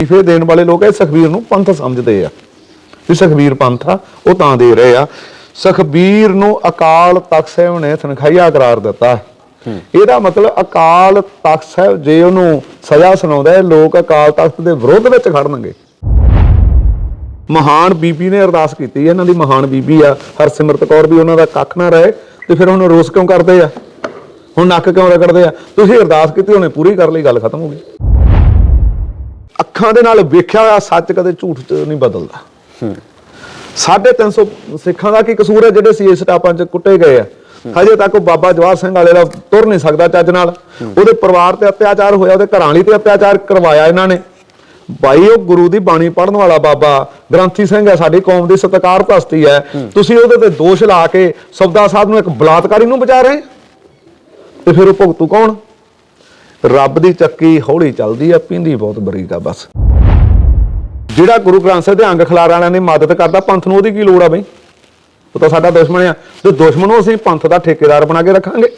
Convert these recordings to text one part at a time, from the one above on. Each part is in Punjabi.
ਅਸਤੀਫੇ ਦੇਣ ਵਾਲੇ ਲੋਕ ਇਹ ਸੁਖਬੀਰ ਨੂੰ ਪੰਥ ਸਮਝਦੇ ਆ। ਵੀ ਸੁਖਬੀਰ ਪੰਥ ਆ ਉਹ ਤਾਂ ਦੇ ਰਹੇ ਆ। ਸੁਖਬੀਰ ਨੂੰ ਅਕਾਲ ਤਖਤ ਸਾਹਿਬ ਨੇ ਤਨਖਾਹੀਆ ਕਰਾਰ ਦਿੱਤਾ। ਇਹਦਾ ਮਤਲਬ ਅਕਾਲ ਤਖਤ ਸਾਹਿਬ ਜੇ ਉਹਨੂੰ ਸਜ਼ਾ ਸੁਣਾਉਂਦਾ ਹੈ ਲੋਕ ਅਕਾਲ ਤਖਤ ਦੇ ਵਿਰੋਧ ਵਿੱਚ ਖੜਨਗੇ। ਮਹਾਨ ਬੀਬੀ ਨੇ ਅਰਦਾਸ ਕੀਤੀ ਇਹਨਾਂ ਦੀ ਮਹਾਨ ਬੀਬੀ ਆ ਹਰਸਿਮਰਤ ਕੌਰ ਵੀ ਉਹਨਾਂ ਦਾ ਕੱਖ ਨਾ ਰਹੇ ਤੇ ਫਿਰ ਹੁਣ ਰੋਸ ਕਿਉਂ ਕਰਦੇ ਆ? ਹੁਣ ਨੱਕ ਕਿਉਂ ਰਗੜਦੇ ਆ? ਤੁਸੀਂ ਅਰਦਾਸ ਕੀਤੀ ਉਹਨੇ ਪੂਰੀ ਕਰ ਲਈ ਗੱਲ ਖਤਮ ਹੋ ਗਈ। ਅੱਖਾਂ ਦੇ ਨਾਲ ਵੇਖਿਆ ਹੋਇਆ ਸੱਚ ਕਦੇ ਝੂਠ ਚ ਨਹੀਂ ਬਦਲਦਾ। ਸਾਢੇ 300 ਸਿੱਖਾਂ ਦਾ ਕੀ ਕਸੂਰ ਹੈ ਜਿਹੜੇ ਸੀ ਇਸ ਟਾਪਾਂ ਚ ਕੁੱਟੇ ਗਏ ਆ? ਹਜੇ ਤੱਕ ਉਹ ਬਾਬਾ ਜਵਾਹਰ ਸਿੰਘ ਵਾਲੇ ਦਾ ਤੁਰ ਨਹੀਂ ਸਕਦਾ ਚੱਜ ਨਾਲ। ਉਹਦੇ ਪਰਿਵਾਰ ਤੇ ਅਤਿਆਚਾਰ ਹੋਇਆ ਉਹਦੇ ਘਰਾਂ ਵਾਲੀ ਤੇ ਅਤਿਆਚਾਰ ਕਰਵਾਇਆ ਇਹਨਾਂ ਨੇ। ਭਾਈ ਉਹ ਗੁਰੂ ਦੀ ਬਾਣੀ ਪੜਨ ਵਾਲਾ ਬਾਬਾ ਗ੍ਰੰਥੀ ਸਿੰਘ ਹੈ ਸਾਡੀ ਕੌਮ ਦੀ ਸਤਿਕਾਰਤ ਹਸਤੀ ਹੈ ਤੁਸੀਂ ਉਹਦੇ ਤੇ ਦੋਸ਼ ਲਾ ਕੇ ਸਬਦਾ ਸਾਹਿਬ ਨੂੰ ਇੱਕ ਬਲਾਤਕਾਰੀ ਨੂੰ ਬਚਾ ਰਹੇ ਤੇ ਫਿਰ ਉਹ ਭੁਗਤੂ ਕੌਣ? ਰੱਬ ਦੀ ਚੱਕੀ ਹੌਲੀ ਚੱਲਦੀ ਆ, ਪਿੰਦੀ ਬਹੁਤ ਬਰੀਕ ਆ ਬਸ। ਜਿਹੜਾ ਗੁਰੂ ਗ੍ਰੰਥ ਸਾਹਿਬ ਦੇ ਅੰਗ ਖਿਲਾਰ ਵਾਲਿਆਂ ਦੀ ਮਦਦ ਕਰਦਾ, ਪੰਥ ਨੂੰ ਉਹਦੀ ਕੀ ਲੋੜ ਆ ਬਈ? ਉਹ ਤਾਂ ਸਾਡਾ ਦੁਸ਼ਮਣ ਆ। ਤੇ ਦੁਸ਼ਮਣ ਨੂੰ ਅਸੀਂ ਪੰਥ ਦਾ ਠੇਕੇਦਾਰ ਬਣਾ ਕੇ ਰੱਖਾਂਗੇ।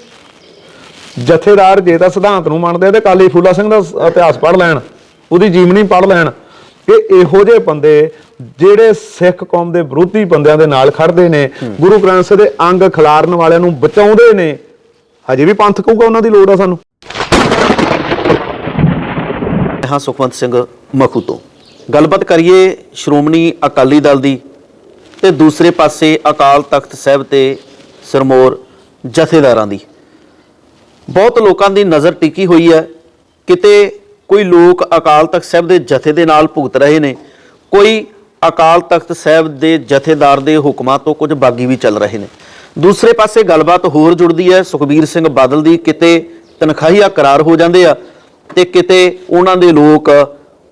ਜਥੇਦਾਰ ਜੇ ਤਾਂ ਸਿਧਾਂਤ ਨੂੰ ਮੰਨਦੇ ਆ ਤੇ ਕਾਲੀ ਫੂਲਾ ਸਿੰਘ ਦਾ ਇਤਿਹਾਸ ਪੜ੍ਹ ਲੈਣ, ਉਹਦੀ ਜੀਵਨੀ ਪੜ੍ਹ ਲੈਣ, ਕਿ ਇਹੋ ਜਿਹੇ ਬੰਦੇ ਜਿਹੜੇ ਸਿੱਖ ਕੌਮ ਦੇ ਵਿਰੋਧੀ ਬੰਦਿਆਂ ਦੇ ਨਾਲ ਖੜਦੇ ਨੇ, ਗੁਰੂ ਗ੍ਰੰਥ ਸਾਹਿਬ ਦੇ ਅੰਗ ਖਿਲਾਰਨ ਵਾਲਿਆਂ ਨੂੰ ਬਚਾਉਂਦੇ ਨੇ, ਹਜੇ ਵੀ ਪੰਥ ਕਹੂਗਾ ਉਹਨਾਂ ਦੀ ਲੋੜ ਆ ਸਾਨੂੰ। ਹਾਂ ਸੁਖਵੰਤ ਸਿੰਘ ਮਖੂ ਤੋਂ। ਗੱਲਬਾਤ ਕਰੀਏ ਸ਼੍ਰੋਮਣੀ ਅਕਾਲੀ ਦਲ ਦੀ ਤੇ ਦੂਸਰੇ ਪਾਸੇ ਅਕਾਲ ਤਖਤ ਸਾਹਿਬ ਤੇ ਸਰਮੋਰ ਜਥੇਦਾਰਾਂ ਦੀ। ਬਹੁਤ ਲੋਕਾਂ ਦੀ ਨਜ਼ਰ ਟਿਕੀ ਹੋਈ ਹੈ। ਕਿਤੇ ਕੋਈ ਲੋਕ ਅਕਾਲ ਤਖਤ ਸਾਹਿਬ ਦੇ ਜਥੇ ਦੇ ਨਾਲ ਭੁਗਤ ਰਹੇ ਨੇ, ਕੋਈ ਅਕਾਲ ਤਖਤ ਸਾਹਿਬ ਦੇ ਜਥੇਦਾਰ ਦੇ ਹੁਕਮਾਂ ਤੋਂ ਕੁਝ ਬਾਗੀ ਵੀ ਚੱਲ ਰਹੇ ਨੇ। ਦੂਸਰੇ ਪਾਸੇ ਗੱਲਬਾਤ ਹੋਰ ਜੁੜਦੀ ਹੈ। ਸੁਖਬੀਰ ਸਿੰਘ ਬਾਦਲ ਦੀ ਕਿਤੇ ਤਨਖਾਹੀਆ ਕਰਾਰ ਹੋ ਜਾਂਦੇ ਆ। ਤੇ ਕਿਤੇ ਉਹਨਾਂ ਦੇ ਲੋਕ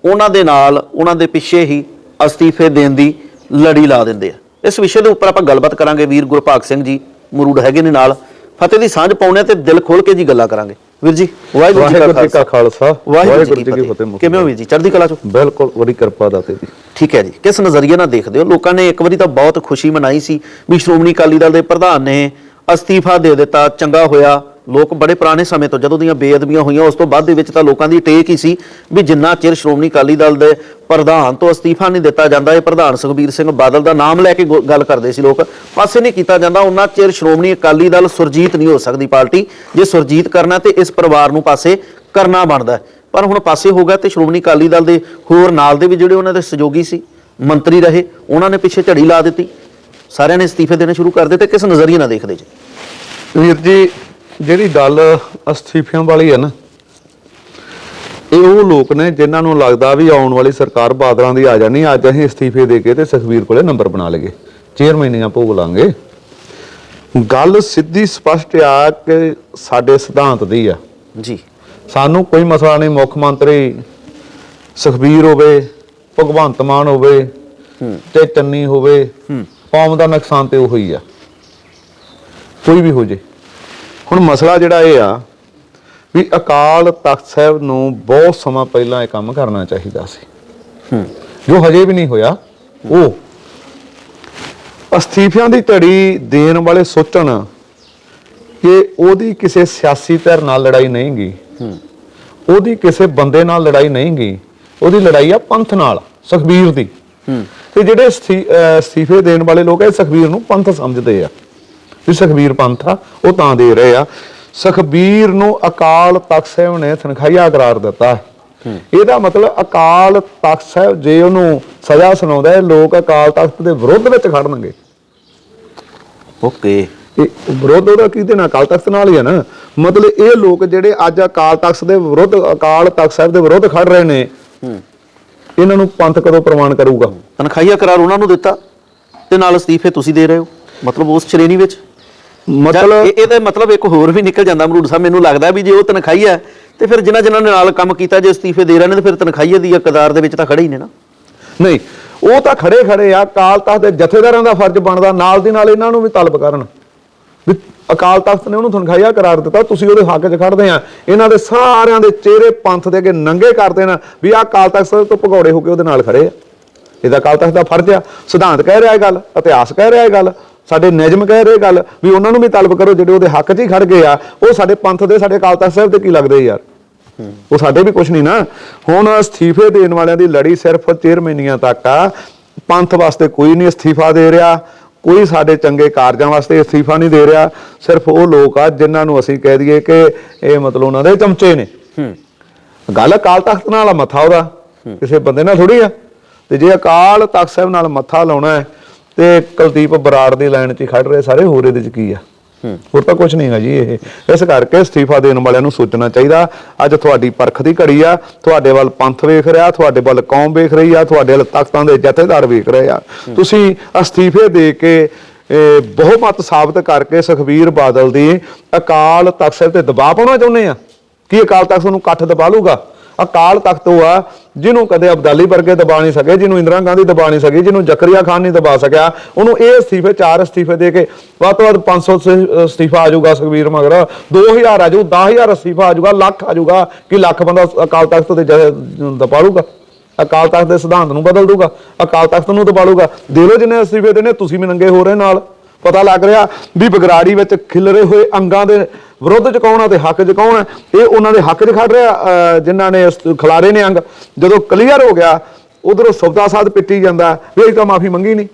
ਉਹਨਾਂ ਦੇ ਨਾਲ ਉਹਨਾਂ ਦੇ ਪਿੱਛੇ ਹੀ ਅਸਤੀਫੇ ਦੇਣ ਦੀ ਲੜੀ ਲਾ ਦਿੰਦੇ ਆ। ਇਸ ਵਿਸ਼ੇ ਦੇ ਉੱਪਰ ਆਪਾਂ ਗੱਲਬਾਤ ਕਰਾਂਗੇ ਵੀਰ ਗੁਰਭਾਗ ਸਿੰਘ ਜੀ ਮਰੂੜ ਹੈਗੇ ਨੇ ਨਾਲ। ਫਤਿਹ ਦੀ ਸਾਂਝ ਪਾਉਣੇ ਤੇ ਦਿਲ ਖੋਲ ਕੇ ਜੀ ਗੱਲਾਂ ਕਰਾਂਗੇ। ਵੀਰ ਜੀ ਵਾਹਿਗੁਰੂ ਵਾਹਿਗੁਰੂ ਜੀ ਕਾ ਖਾਲਸਾ। ਵਾਹਿਗੁਰੂ ਜੀ ਕੀ ਫਤਿਹ। ਕਿਵੇਂ ਹੋ ਵੀਰ ਜੀ? ਚੜ੍ਹਦੀ ਕਲਾ ਚੋਂ? ਬਿਲਕੁਲ ਬੜੀ ਕਿਰਪਾ ਦਾਤੇ ਦੀ ਠੀਕ ਹੈ ਜੀ। ਕਿਸ ਨਜ਼ਰੀਏ ਨਾਲ ਦੇਖਦੇ ਹੋ? ਲੋਕਾਂ ਨੇ ਇੱਕ ਵਾਰੀ ਤਾਂ ਬਹੁਤ ਖੁਸ਼ੀ ਮਨਾਈ ਸੀ ਵੀ ਸ਼੍ਰੋਮਣੀ ਅਕਾਲੀ ਦਲ ਦੇ ਪ੍ਰਧਾਨ ਨੇ ਅਸਤੀਫਾ ਦੇ ਦਿੱਤਾ ਚੰਗਾ ਹੋਇਆ। ਲੋਕ ਬੜੇ ਪੁਰਾਣੇ ਸਮੇਂ ਤੋਂ, ਜਦੋਂ ਦੀਆਂ ਬੇਅਦਬੀਆਂ ਹੋਈਆਂ, ਉਸ ਤੋਂ ਬਾਅਦ ਦੇ ਵਿੱਚ ਤਾਂ ਲੋਕਾਂ ਦੀ ਟੇਕ ਹੀ ਸੀ ਵੀ ਜਿੰਨਾ ਚਿਰ ਸ਼੍ਰੋਮਣੀ ਅਕਾਲੀ ਦਲ ਦੇ ਪ੍ਰਧਾਨ ਤੋਂ ਅਸਤੀਫਾ ਨਹੀਂ ਦਿੱਤਾ ਜਾਂਦਾ, ਇਹ ਪ੍ਰਧਾਨ ਸੁਖਬੀਰ ਸਿੰਘ ਬਾਦਲ ਦਾ ਨਾਮ ਲੈ ਕੇ ਗੋ- ਗੱਲ ਕਰਦੇ ਸੀ ਲੋਕ। ਪਾਸੇ ਨਹੀਂ ਕੀਤਾ ਜਾਂਦਾ, ਉਹਨਾਂ ਚਿਰ ਸ਼੍ਰੋਮਣੀ ਅਕਾਲੀ ਦਲ ਸੁਰਜੀਤ ਨਹੀਂ ਹੋ ਸਕਦੀ ਪਾਰਟੀ। ਜੇ ਸੁਰਜੀਤ ਕਰਨਾ ਤੇ ਇਸ ਪਰਿਵਾਰ ਨੂੰ ਪਾਸੇ ਕਰਨਾ ਬਣਦਾ ਪਰ ਹੁਣ ਪਾਸੇ ਹੋ ਗਿਆ ਤੇ ਸ਼੍ਰੋਮਣੀ ਅਕਾਲੀ ਦਲ ਦੇ ਹੋਰ ਨਾਲ ਦੇ ਵੀ ਜਿਹੜੇ ਉਹਨਾਂ ਦੇ ਸਹਿਯੋਗੀ ਸੀ, ਮੰਤਰੀ ਰਹੇ, ਉਹਨਾਂ ਨੇ ਪਿੱਛੇ ਝੜੀ ਲਾ ਦਿੱਤੀ। ਸਾਰਿਆਂ ਨੇ ਅਸਤੀਫੇ ਦੇਣੇ ਸ਼ੁਰੂ ਕਰ ਦਿੱਤੇ, ਕਿਸ ਨਜ਼ਰੀਏ ਨਾਲ ਦੇਖਦੇ ਜੀ? ਵੀਰ ਜੀ ਜਿਹੜੀ ਗੱਲ ਅਸਤੀਫਿਆਂ ਵਾਲੀ ਹੈ ਨਾ ਇਹ ਉਹ ਲੋਕ ਨੇ ਜਿਨ੍ਹਾਂ ਨੂੰ ਲੱਗਦਾ ਵੀ ਆਉਣ ਵਾਲੀ ਸਰਕਾਰ ਬਾਦਲਾਂ ਦੀ ਆ ਜਾਣੀ ਅੱਜ ਅਸੀਂ ਅਸਤੀਫੇ ਦੇ ਕੇ ਤੇ ਸੁਖਬੀਰ ਕੋਲੇ ਨੰਬਰ ਬਣਾ ਲਈਏ ਚੇਅਰਮੈਨੀਆਂ ਭੋਗ ਲਾਂਗੇ। ਗੱਲ ਸਿੱਧੀ ਸਪਸ਼ਟ ਆ ਕਿ ਸਾਡੇ ਸਿਧਾਂਤ ਦੀ ਆ। ਜੀ। ਸਾਨੂੰ ਕੋਈ ਮਸਲਾ ਨਹੀਂ ਮੁੱਖ ਮੰਤਰੀ ਸੁਖਬੀਰ ਹੋਵੇ ਭਗਵੰਤ ਮਾਨ ਹੋਵੇ ਤੇ ਚੰਨੀ ਹੋਵੇ ਕੌਮ ਦਾ ਨੁਕਸਾਨ ਤੇ ਉਹ ਆ। ਕੋਈ ਵੀ ਹੋ ਜੇ। ਹੁਣ ਮਸਲਾ ਜਿਹੜਾ ਇਹ ਆ ਵੀ ਅਕਾਲ ਤਖਤ ਸਾਹਿਬ ਨੂੰ ਬਹੁਤ ਸਮਾਂ ਪਹਿਲਾਂ ਇਹ ਕੰਮ ਕਰਨਾ ਚਾਹੀਦਾ ਸੀ। ਜੋ ਹਜੇ ਵੀ ਨਹੀਂ ਹੋਇਆ ਉਹ ਅਸਤੀਫਿਆਂ ਦੀ ਝੜੀ ਦੇਣ ਵਾਲੇ ਸੋਚਣ ਕਿ ਉਹਦੀ ਕਿਸੇ ਸਿਆਸੀ ਧਿਰ ਨਾਲ ਲੜਾਈ ਨਹੀਂ ਗਈ ਉਹਦੀ ਕਿਸੇ ਬੰਦੇ ਨਾਲ ਲੜਾਈ ਨਹੀਂ ਗਈ ਉਹਦੀ ਲੜਾਈ ਆ ਪੰਥ ਨਾਲ ਸੁਖਬੀਰ ਦੀ। ਤੇ ਜਿਹੜੇ ਅਸਤੀਫੇ ਦੇਣ ਵਾਲੇ ਲੋਕ ਇਹ ਸੁਖਬੀਰ ਨੂੰ ਪੰਥ ਸਮਝਦੇ ਆ। ਵੀ ਸੁਖਬੀਰ ਪੰਥ ਆ ਉਹ ਤਾਂ ਦੇ ਰਹੇ ਆ। ਸੁਖਬੀਰ ਨੂੰ ਅਕਾਲ ਤਖਤ ਸਾਹਿਬ ਨੇ ਤਨਖਾਹੀਆ ਕਰਾਰ ਦਿੱਤਾ। ਇਹਦਾ ਮਤਲਬ ਅਕਾਲ ਤਖਤ ਸਾਹਿਬ ਜੇ ਉਹਨੂੰ ਸਜ਼ਾ ਸੁਣਾਉਂਦਾ ਹੈ ਲੋਕ ਅਕਾਲ ਤਖਤ ਦੇ ਵਿਰੋਧ ਵਿੱਚ ਖੜਨਗੇ। ਓਕੇ। ਇਹ ਵਿਰੋਧ ਉਹਦਾ ਕਿਹਦੇ ਨਾਲ ਅਕਾਲ ਤਖਤ ਨਾਲ ਹੀ ਹੈ ਨਾ। ਮਤਲਬ ਇਹ ਲੋਕ ਜਿਹੜੇ ਅੱਜ ਅਕਾਲ ਤਖਤ ਦੇ ਵਿਰੁੱਧ ਅਕਾਲ ਤਖਤ ਸਾਹਿਬ ਦੇ ਵਿਰੁੱਧ ਖੜ ਰਹੇ ਨੇ ਇਹਨਾਂ ਨੂੰ ਪੰਥ ਕਦੋਂ ਪ੍ਰਮਾਣ ਕਰੂਗਾ? ਤਨਖਾਹੀਆ ਕਰਾਰ ਉਹਨਾਂ ਨੂੰ ਦਿੱਤਾ ਤੇ ਨਾਲ ਅਸਤੀਫੇ ਤੁਸੀਂ ਦੇ ਰਹੇ ਹੋ। ਮਤਲਬ ਉਸ ਸ਼੍ਰੇਣੀ ਵਿੱਚ। ਮਤਲਬ ਇਹ ਇਹਦਾ ਮਤਲਬ ਇੱਕ ਹੋਰ ਵੀ ਨਿਕਲ ਜਾਂਦਾ ਮਰੂੜ ਸਾਹਿਬ ਮੈਨੂੰ ਲੱਗਦਾ ਵੀ ਜੇ ਉਹ ਤਨਖਾਹੀਆ ਹੈ, ਤੇ ਫਿਰ ਜਿਨ੍ਹਾਂ ਜਿਨ੍ਹਾਂ ਨੇ ਨਾਲ ਕੰਮ ਕੀਤਾ ਜੇ ਅਸਤੀਫੇ ਦੇ ਰਹੇ ਨੇ ਤੇ ਫਿਰ ਤਨਖਾਹੀਆ ਦੀ ਕਦਾਰ ਦੇ ਵਿੱਚ ਤਾਂ ਖੜੇ ਹੀ ਨੇ ਨਾ। ਨਹੀਂ ਉਹ ਤਾਂ ਖੜੇ ਖੜੇ ਆ ਅਕਾਲ ਤਖਤ ਦੇ ਜਥੇਦਾਰਾਂ ਦਾ ਫਰਜ਼ ਬਣਦਾ ਨਾਲ ਦੀ ਨਾਲ ਇਹਨਾਂ ਨੂੰ ਵੀ ਤਲਬ ਕਰਨ। ਵੀ ਅਕਾਲ ਤਖਤ ਨੇ ਉਹਨੂੰ ਤਨਖਾਹੀਆ ਕਰਾਰ ਦਿੱਤਾ ਤੁਸੀਂ ਉਹਦੇ ਹੱਕ 'ਚ ਖੜਦੇ ਆ। ਇਹਨਾਂ ਦੇ ਸਾਰਿਆਂ ਦੇ ਚਿਹਰੇ ਪੰਥ ਦੇ ਅੱਗੇ ਨੰਗੇ ਕਰ ਦੇਣਾ ਵੀ ਆ ਅਕਾਲ ਤਖਤ ਤੋਂ ਭਗੌੜੇ ਹੋ ਕੇ ਉਹਦੇ ਨਾਲ ਖੜੇ ਆ। ਇਹਦਾ ਅਕਾਲ ਤਖਤ ਦਾ ਫਰਜ਼ ਆ ਸਿਧਾਂਤ ਕਹਿ ਰਿਹਾ ਇਹ ਗੱਲ ਇਤਿਹਾਸ ਕਹਿ ਰਿਹਾ ਇਹ ਗੱਲ ਸਾਡੇ ਨਿਯਮ ਕਹਿ ਰਹੇ ਗੱਲ ਵੀ ਉਹਨਾਂ ਨੂੰ ਵੀ ਤਲਬ ਕਰੋ ਜਿਹੜੇ ਉਹਦੇ ਹੱਕ 'ਚ ਹੀ ਖੜ ਗਏ ਆ ਉਹ ਸਾਡੇ ਪੰਥ ਦੇ ਸਾਡੇ ਅਕਾਲ ਤਖਤ ਸਾਹਿਬ ਤੇ ਕੀ ਲੱਗਦੇ ਯਾਰ? ਉਹ ਸਾਡੇ ਵੀ ਕੁਝ ਨਹੀਂ ਨਾ। ਹੁਣ ਅਸਤੀਫੇ ਦੇਣ ਵਾਲਿਆਂ ਦੀ ਲੜੀ ਸਿਰਫ ਚੇਅਰਮੈਨੀਆਂ ਤੱਕ ਆ। ਪੰਥ ਵਾਸਤੇ ਕੋਈ ਨਹੀਂ ਅਸਤੀਫਾ ਦੇ ਰਿਹਾ। ਕੋਈ ਸਾਡੇ ਚੰਗੇ ਕਾਰਜਾਂ ਵਾਸਤੇ ਅਸਤੀਫਾ ਨਹੀਂ ਦੇ ਰਿਹਾ। ਸਿਰਫ ਉਹ ਲੋਕ ਆ ਜਿਨ੍ਹਾਂ ਨੂੰ ਅਸੀਂ ਕਹਿ ਦਈਏ ਕਿ ਇਹ ਮਤਲਬ ਉਹਨਾਂ ਦੇ ਚਮਚੇ ਨੇ। ਗੱਲ ਅਕਾਲ ਤਖਤ ਨਾਲ ਮੱਥਾ ਉਹਦਾ। ਕਿਸੇ ਬੰਦੇ ਨਾਲ ਥੋੜੀ ਆ। ਤੇ ਜੇ ਅਕਾਲ ਤਖਤ ਸਾਹਿਬ ਨਾਲ ਮੱਥਾ ਲਾਉਣਾ ਹੈ ਤੇ ਕੁਲਦੀਪ ਬਰਾੜ ਦੀ ਲਾਈਨ 'ਚ ਖੜ ਰਹੇ ਸਾਰੇ ਹੋਰ ਇਹਦੇ 'ਚ ਕੀ ਆ। ਹੋਰ ਤਾਂ ਕੁਝ ਨਹੀਂ ਹੈ ਜੀ ਇਹ। ਇਸ ਕਰਕੇ ਅਸਤੀਫਾ ਦੇਣ ਵਾਲਿਆਂ ਨੂੰ ਸੋਚਣਾ ਚਾਹੀਦਾ। ਅੱਜ ਤੁਹਾਡੀ ਪਰਖ ਦੀ ਘੜੀ ਆ। ਤੁਹਾਡੇ ਵੱਲ ਪੰਥ ਵੇਖ ਰਿਹਾ ਤੁਹਾਡੇ ਵੱਲ ਕੌਮ ਵੇਖ ਰਹੀ ਆ ਤੁਹਾਡੇ ਵੱਲ ਤਖਤਾਂ ਦੇ ਜਥੇਦਾਰ ਵੇਖ ਰਹੇ ਆ। ਤੁਸੀਂ ਅਸਤੀਫੇ ਦੇ ਕੇ ਇਹ ਬਹੁਮਤ ਸਾਬਤ ਕਰਕੇ ਸੁਖਬੀਰ ਬਾਦਲ ਦੀ ਅਕਾਲ ਤਖਤ ਤੇ ਦਬਾਅ ਪਾਉਣਾ ਚਾਹੁੰਦੇ ਆ? ਕੀ ਅਕਾਲ ਤਖਤ ਨੂੰ ਇਕੱਠ ਦਬਾ ਲੂਗਾ ਅਕਾਲ ਤਖਤ ਉਹ ਆ ਜਿਹਨੂੰ ਕਦੇ ਅਬਦਾਲੀ ਵਰਗੇ ਦਬਾ ਨਹੀਂ ਸਕੇ, ਜਿਹਨੂੰ ਇੰਦਰਾ ਗਾਂਧੀ ਦਬਾ ਨਹੀਂ ਸਕੀ, ਜਿਹਨੂੰ ਜ਼ਕਰੀਆ ਖਾਨ ਨਹੀਂ ਦਬਾ ਸਕਿਆ, ਉਹਨੂੰ ਇਹ ਅਸਤੀਫੇ, ਚਾਰ ਅਸਤੀਫੇ ਦੇ ਕੇ ਵੱਧ ਤੋਂ ਵੱਧ 500 ਸ- ਅਸਤੀਫਾ ਆ ਜਾਊਗਾ ਸੁਖਬੀਰ ਮਗਰ। 2000 ਆ ਜਾਊ 10000 ਅਸਤੀਫਾ ਆ ਜਾਊਗਾ, ਲੱਖ ਆ ਜਾਊਗਾ, ਕਿ ਲੱਖ ਬੰਦਾ ਅਕਾਲ ਤਖਤ ਤੇ ਜ- ਦਬਾ ਲੂਗਾ ਅਕਾਲ ਤਖਤ ਦੇ ਸਿਧਾਂਤ ਨੂੰ ਬਦਲ ਦੂਗਾ ਅਕਾਲ ਤਖਤ ਨੂੰ ਦਬਾ ਲੂਗਾ ਦੇ ਲੋ ਜਿੰਨੇ ਅਸਤੀਫੇ ਦੇਣੇ, ਤੁਸੀਂ ਵੀ ਨੰਗੇ ਹੋ ਰਹੇ ਨਾਲ। ਪਤਾ ਲੱਗ ਰਿਹਾ ਵੀ ਬਗਰਾੜੀ ਵਿੱਚ ਖਿਲਰੇ ਹੋਏ ਅੰਗਾਂ ਦੇ ਵਿਰੁੱਧ ਚ ਕੌਣ ਆ ਤੇ ਹੱਕ ਚ ਕੌਣ ਹੈ ਇਹ ਉਹਨਾਂ ਦੇ ਹੱਕ 'ਚ ਖੜ ਰਿਹਾ ਜਿਨ੍ਹਾਂ ਨੇ ਖਿਲਾਰੇ ਨੇ ਅੰਗ। ਜਦੋਂ ਕਲੀਅਰ ਹੋ ਗਿਆ ਉਧਰੋਂ ਸੌਦਾ ਸਾਧ ਪਿੱਟੀ ਜਾਂਦਾ ਵੀ ਅਸੀਂ ਤਾਂ ਮਾਫੀ ਮੰਗੀ ਨਹੀਂ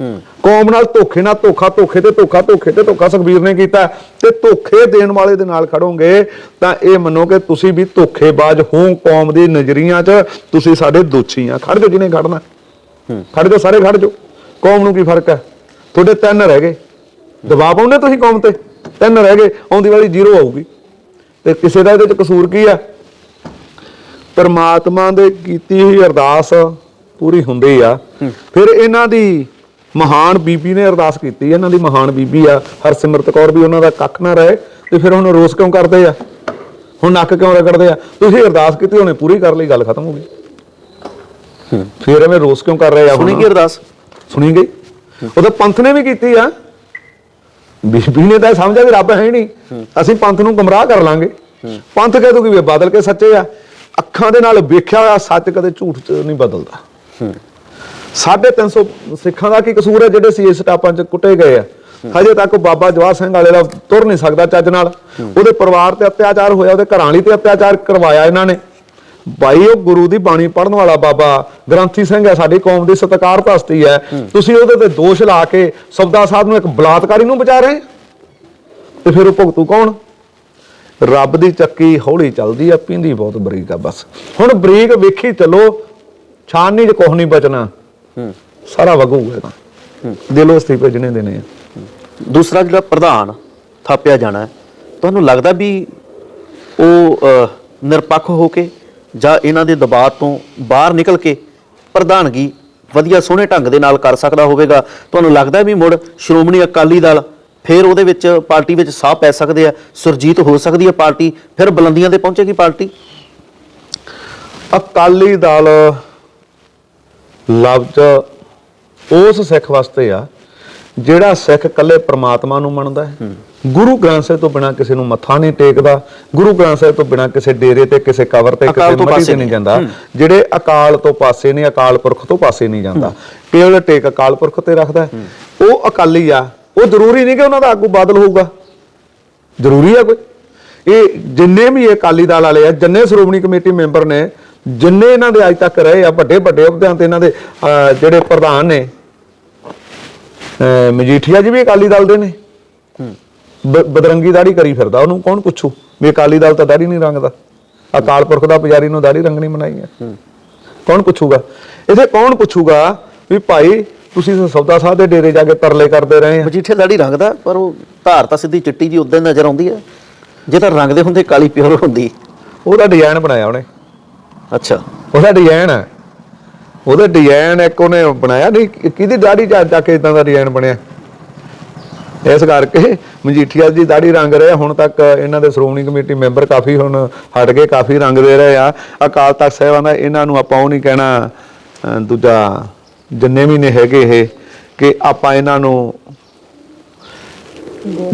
ਹੂੰ। ਕੌਮ ਨਾਲ ਧੋਖੇ ਨਾਲ ਧੋਖਾ ਧੋਖੇ ਤੇ ਧੋਖਾ ਧੋਖੇ ਤੇ ਧੋਖਾ ਸੁਖਬੀਰ ਨੇ ਕੀਤਾ। ਤੇ ਧੋਖੇ ਦੇਣ ਵਾਲੇ ਦੇ ਨਾਲ ਖੜੋਗੇ ਤਾਂ ਇਹ ਮੰਨੋ ਕਿ ਤੁਸੀਂ ਵੀ ਧੋਖੇਬਾਜ਼ ਹੋ ਕੌਮ ਦੀ ਨਜ਼ਰੀਆਂ 'ਚ। ਤੁਸੀਂ ਸਾਡੇ ਦੋਸ਼ੀ ਆ। ਖੜ ਜਾਓ ਜਿਹਨੇ ਖੜਨਾ। ਹੂੰ। ਖੜ ਜਾਓ ਸਾਰੇ ਖੜ ਜਾਓ। ਕੌਮ ਨੂੰ ਕੀ ਫ਼ਰਕ ਹੈ? ਤੁਹਾਡੇ ਤਿੰਨ ਰਹਿ ਗਏ। ਦਬਾਅ ਪਾਉਂਦੇ ਤੁਸੀਂ ਕੌਮ ਤੇ? ਤਿੰਨ ਰਹਿ ਗਏ ਆਉਂਦੀ ਵਾਲੀ ਜ਼ੀਰੋ ਆਊਗੀ। ਤੇ ਕਿਸੇ ਦਾ ਇਹਦੇ 'ਚ ਕਸੂਰ ਕੀ ਆ? ਪਰਮਾਤਮਾ ਦੇ ਕੀਤੀ ਹੋਈ ਅਰਦਾਸ ਪੂਰੀ ਹੁੰਦੀ ਆ। ਫਿਰ ਇਹਨਾਂ ਦੀ ਮਹਾਨ ਬੀਬੀ ਨੇ ਅਰਦਾਸ ਕੀਤੀ ਇਹਨਾਂ ਦੀ ਮਹਾਨ ਬੀਬੀ ਆ ਹਰਸਿਮਰਤ ਕੌਰ ਵੀ ਉਹਨਾਂ ਦਾ ਕੱਖ ਨਾ ਰਹੇ ਤੇ ਫਿਰ ਹੁਣ ਰੋਸ ਕਿਉਂ ਕਰਦੇ ਆ? ਹੁਣ ਨੱਕ ਕਿਉਂ ਰਗੜਦੇ ਆ? ਤੁਸੀਂ ਅਰਦਾਸ ਕੀਤੀ ਉਹਨੇ ਪੂਰੀ ਕਰ ਲਈ ਗੱਲ ਖਤਮ ਹੋ ਗਈ। ਫਿਰ ਐਵੇਂ ਰੋਸ ਕਿਉਂ ਕਰ ਰਹੇ ਆ ਹੁਣ? ਸੁਣੀ ਕੀ ਅਰਦਾਸ? ਸੁਣੀ ਗਈ। ਉਹਦਾ ਪੰਥ ਨੇ ਵੀ ਕੀਤੀ ਆ। ਬੀਬੀ ਨੇ ਤਾਂ ਇਹ ਸਮਝਿਆ ਵੀ ਰੱਬ ਹੈ ਹੀ ਨਹੀਂ। ਅਸੀਂ ਪੰਥ ਨੂੰ ਗੁੰਮਰਾਹ ਕਰ ਲਾਂਗੇ। ਪੰਥ ਕਹਿ ਦੂਗੀ ਵੀ ਬਦਲ ਕੇ ਸੱਚੇ ਆ। ਅੱਖਾਂ ਦੇ ਨਾਲ ਵੇਖਿਆ ਹੋਇਆ ਸੱਚ ਕਦੇ ਝੂਠ ਚ ਨਹੀਂ ਬਦਲਦਾ। ਹੂੰ 350 ਸਿੱਖਾਂ ਦਾ ਕੀ ਕਸੂਰ ਹੈ ਜਿਹੜੇ ਸੀ ਸਟਾਪਾਂ ਚ ਕੁੱਟੇ ਗਏ ਆ? ਹਜੇ ਤੱਕ ਬਾਬਾ ਜਵਾਹਰ ਸਿੰਘ ਵਾਲੇ ਦਾ ਤੁਰ ਨਹੀਂ ਸਕਦਾ ਚੱਜ ਨਾਲ। ਉਹਦੇ ਪਰਿਵਾਰ ਤੇ ਅਤਿਆਚਾਰ ਹੋਇਆ, ਉਹਦੇ ਘਰਾਂ ਲਈ ਤੇ ਅਤਿਆਚਾਰ ਕਰਵਾਇਆ ਇਹਨਾਂ ਨੇ। ਬਾਈ ਉਹ ਗੁਰੂ ਦੀ ਬਾਣੀ ਪੜਨ ਵਾਲਾ ਬਾਬਾ ਗ੍ਰੰਥੀ ਸਿੰਘ ਹੈ ਸਾਡੀ ਕੌਮ ਦੀ ਸਤਿਕਾਰਤ ਹਸਤੀ ਹੈ। ਤੁਸੀਂ ਉਹਦੇ ਤੇ ਦੋਸ਼ ਲਾ ਕੇ ਸਬਦਾ ਸਾਹਿਬ ਨੂੰ ਇੱਕ ਬਲਾਤਕਾਰੀ ਨੂੰ ਬਚਾ ਰਹੇ ਤੇ ਫਿਰ ਉਹ ਭੁਗਤੂ ਕੌਣ? ਰੱਬ ਦੀ ਚੱਕੀ ਹੌਲੀ ਚੱਲਦੀ ਆ ਪਿੰਦੀ ਬਹੁਤ ਬਰੀਕ ਆ ਬਸ। ਹੁਣ ਬਰੀਕ ਵੇਖੀ ਚੱਲੋ ਛਾਨਣੀ ਚ ਕੁਛ ਨਹੀਂ ਬਚਣਾ। ਸਾਰਾ ਵਗੂਗਾ ਦਿਲੋਂ ਅਸਤੀਫੇ ਜਿਹਨੇ ਦੇਣੇ ਆ। ਦੂਸਰਾ ਜਿਹੜਾ ਪ੍ਰਧਾਨ ਥਾਪਿਆ ਜਾਣਾ ਤੁਹਾਨੂੰ ਲੱਗਦਾ ਵੀ ਉਹ ਨਿਰਪੱਖ ਹੋ ਕੇ ਜਾਂ ਇਹਨਾਂ ਦੇ ਦਬਾਅ ਤੋਂ ਬਾਹਰ ਨਿਕਲ ਕੇ ਪ੍ਰਧਾਨਗੀ ਵਧੀਆ ਸੋਹਣੇ ਢੰਗ ਦੇ ਨਾਲ ਕਰ ਸਕਦਾ ਹੋਵੇਗਾ। ਤੁਹਾਨੂੰ ਲੱਗਦਾ ਵੀ ਮੁੜ ਸ਼੍ਰੋਮਣੀ ਅਕਾਲੀ ਦਲ ਫਿਰ ਉਹਦੇ ਵਿੱਚ ਪਾਰਟੀ ਵਿੱਚ ਸਾਹ ਪੈ ਸਕਦੇ ਆ? ਸੁਰਜੀਤ ਹੋ ਸਕਦੀ ਹੈ ਪਾਰਟੀ? ਫਿਰ ਬੁਲੰਦੀਆਂ ਤੇ ਪਹੁੰਚੇਗੀ ਪਾਰਟੀ? ਅਕਾਲੀ ਦਲ ਲਫ਼ਜ਼ ਉਸ ਸਿੱਖ ਵਾਸਤੇ ਆ ਜਿਹੜਾ ਸਿੱਖ ਕੱਲੇ ਪ੍ਰਮਾਤਮਾ ਨੂੰ ਮੰਨਦਾ ਹੈ ਗੁਰੂ ਗ੍ਰੰਥ ਸਾਹਿਬ ਤੋਂ ਬਿਨਾ ਕਿਸੇ ਨੂੰ ਮੱਥਾ ਨਹੀਂ ਟੇਕਦਾ ਗੁਰੂ ਗ੍ਰੰਥ ਸਾਹਿਬ ਤੋਂ ਬਿਨਾ ਕਿਸੇ ਡੇਰੇ ਤੇ ਕਿਸੇ ਕਬਰ ਤੇ ਕਿਸੇ ਮੱਟੀ ਤੇ ਨਹੀਂ। ਜਾਂਦਾ। ਜਿਹੜੇ ਅਕਾਲ ਤੋਂ ਪਾਸੇ ਨੇ ਅਕਾਲ ਪੁਰਖ ਤੋਂ ਪਾਸੇ ਨਹੀਂ ਜਾਂਦਾ। ਕੇਵਲ ਟੇਕ ਅਕਾਲ ਪੁਰਖ ਤੇ ਰੱਖਦਾ। ਉਹ ਅਕਾਲੀ ਆ ਉਹ ਜ਼ਰੂਰੀ ਨਹੀਂ ਕਿ ਉਹਨਾਂ ਦਾ ਆਗੂ ਬਾਦਲ ਹੋਊਗਾ। ਜ਼ਰੂਰੀ ਆ ਕੋਈ? ਇਹ ਜਿੰਨੇ ਵੀ ਇਹ ਅਕਾਲੀ ਦਲ ਵਾਲੇ ਆ ਜਿੰਨੇ ਸ਼੍ਰੋਮਣੀ ਕਮੇਟੀ ਮੈਂਬਰ ਨੇ ਜਿੰਨੇ ਇਹਨਾਂ ਦੇ ਅੱਜ ਤੱਕ ਰਹੇ ਆ ਵੱਡੇ ਵੱਡੇ ਅਹੁਦਿਆਂ ਤੇ ਇਹਨਾਂ ਦੇ ਜਿਹੜੇ ਪ੍ਰਧਾਨ ਨੇ ਅਹ, ਮਜੀਠੀਆ ਜੀ ਵੀ ਅਕਾਲੀ ਦਲ ਦੇ ਨੇ। ਬ- ਬਦਰੰਗੀ ਦਾੜੀ ਕਰੀ ਫਿਰਦਾ ਉਹਨੂੰ ਕੌਣ ਪੁੱਛੂ? ਵੀ ਅਕਾਲੀ ਦਲ ਤਾਂ ਦਾੜੀ ਨਹੀਂ ਰੰਗਦਾ। ਅਕਾਲ ਪੁਰਖ ਦਾ ਪੁਜਾਰੀ ਨੂੰ ਦਾੜੀ ਰੰਗਣੀ ਮਨਾਈ ਹੈ। ਕੌਣ ਪੁੱਛੂਗਾ? ਇਹਦੇ ਕੌਣ ਪੁੱਛੂਗਾ ਵੀ ਭਾਈ ਤੁਸੀਂ ਤਾਂ ਸੌਦਾ ਸਾਹਿਬ ਦੇ ਡੇਰੇ ਜਾ ਕੇ ਤਰਲੇ ਕਰਦੇ ਰਹੇ ਆ। ਮਜੀਠੇ ਦਾੜੀ ਰੰਗਦਾ ਪਰ ਉਹ ਧਾਰ ਤਾਂ ਸਿੱਧੀ ਚਿੱਟੀ ਜੀ ਉਦਾਂ ਨਜ਼ਰ ਆਉਂਦੀ ਹੈ। ਜੇ ਤਾਂ ਰੰਗਦੇ ਹੁੰਦੇ ਕਾਲੀ ਪਿਓਰ ਹੁੰਦੀ। ਉਹਦਾ ਡਿਜ਼ਾਈਨ ਬਣਾਇਆ ਉਹਨੇ। ਅੱਛਾ। ਉਹਦਾ ਡਿਜ਼ਾਈਨ ਹੈ। ਉਹਦਾ ਡਿਜ਼ਾਈਨ ਇੱਕ ਉਹਨੇ ਬਣਾਇਆ ਨਹੀਂ ਕਿਹਦੀ ਦਾੜੀ ਜਾ ਜਾ ਕੇ ਇਦਾਂ ਦਾ ਡਿਜ਼ਾਈਨ ਬਣਿਆ? ਇਸ ਕਰਕੇ ਮਜੀਠੀਆ ਦੀ ਦਾੜੀ ਰੰਗ ਰਹੇ ਆ। ਹੁਣ ਤੱਕ ਇਹਨਾਂ ਦੇ ਸ਼੍ਰੋਮਣੀ ਕਮੇਟੀ ਮੈਂਬਰ ਕਾਫੀ ਹੁਣ ਹਟ ਕੇ ਕਾਫੀ ਰੰਗ ਦੇ ਰਹੇ ਆ। ਅਕਾਲ ਤਖਤ ਸਾਹਿਬਾਂ ਦਾ ਇਹਨਾਂ ਨੂੰ ਆਪਾਂ ਉਹ ਨਹੀਂ ਕਹਿਣਾ ਦੂਜਾ ਜਿੰਨੇ ਵੀ ਨੇ ਹੈਗੇ ਇਹ, ਕਿ ਆਪਾਂ ਇਹਨਾਂ ਨੂੰ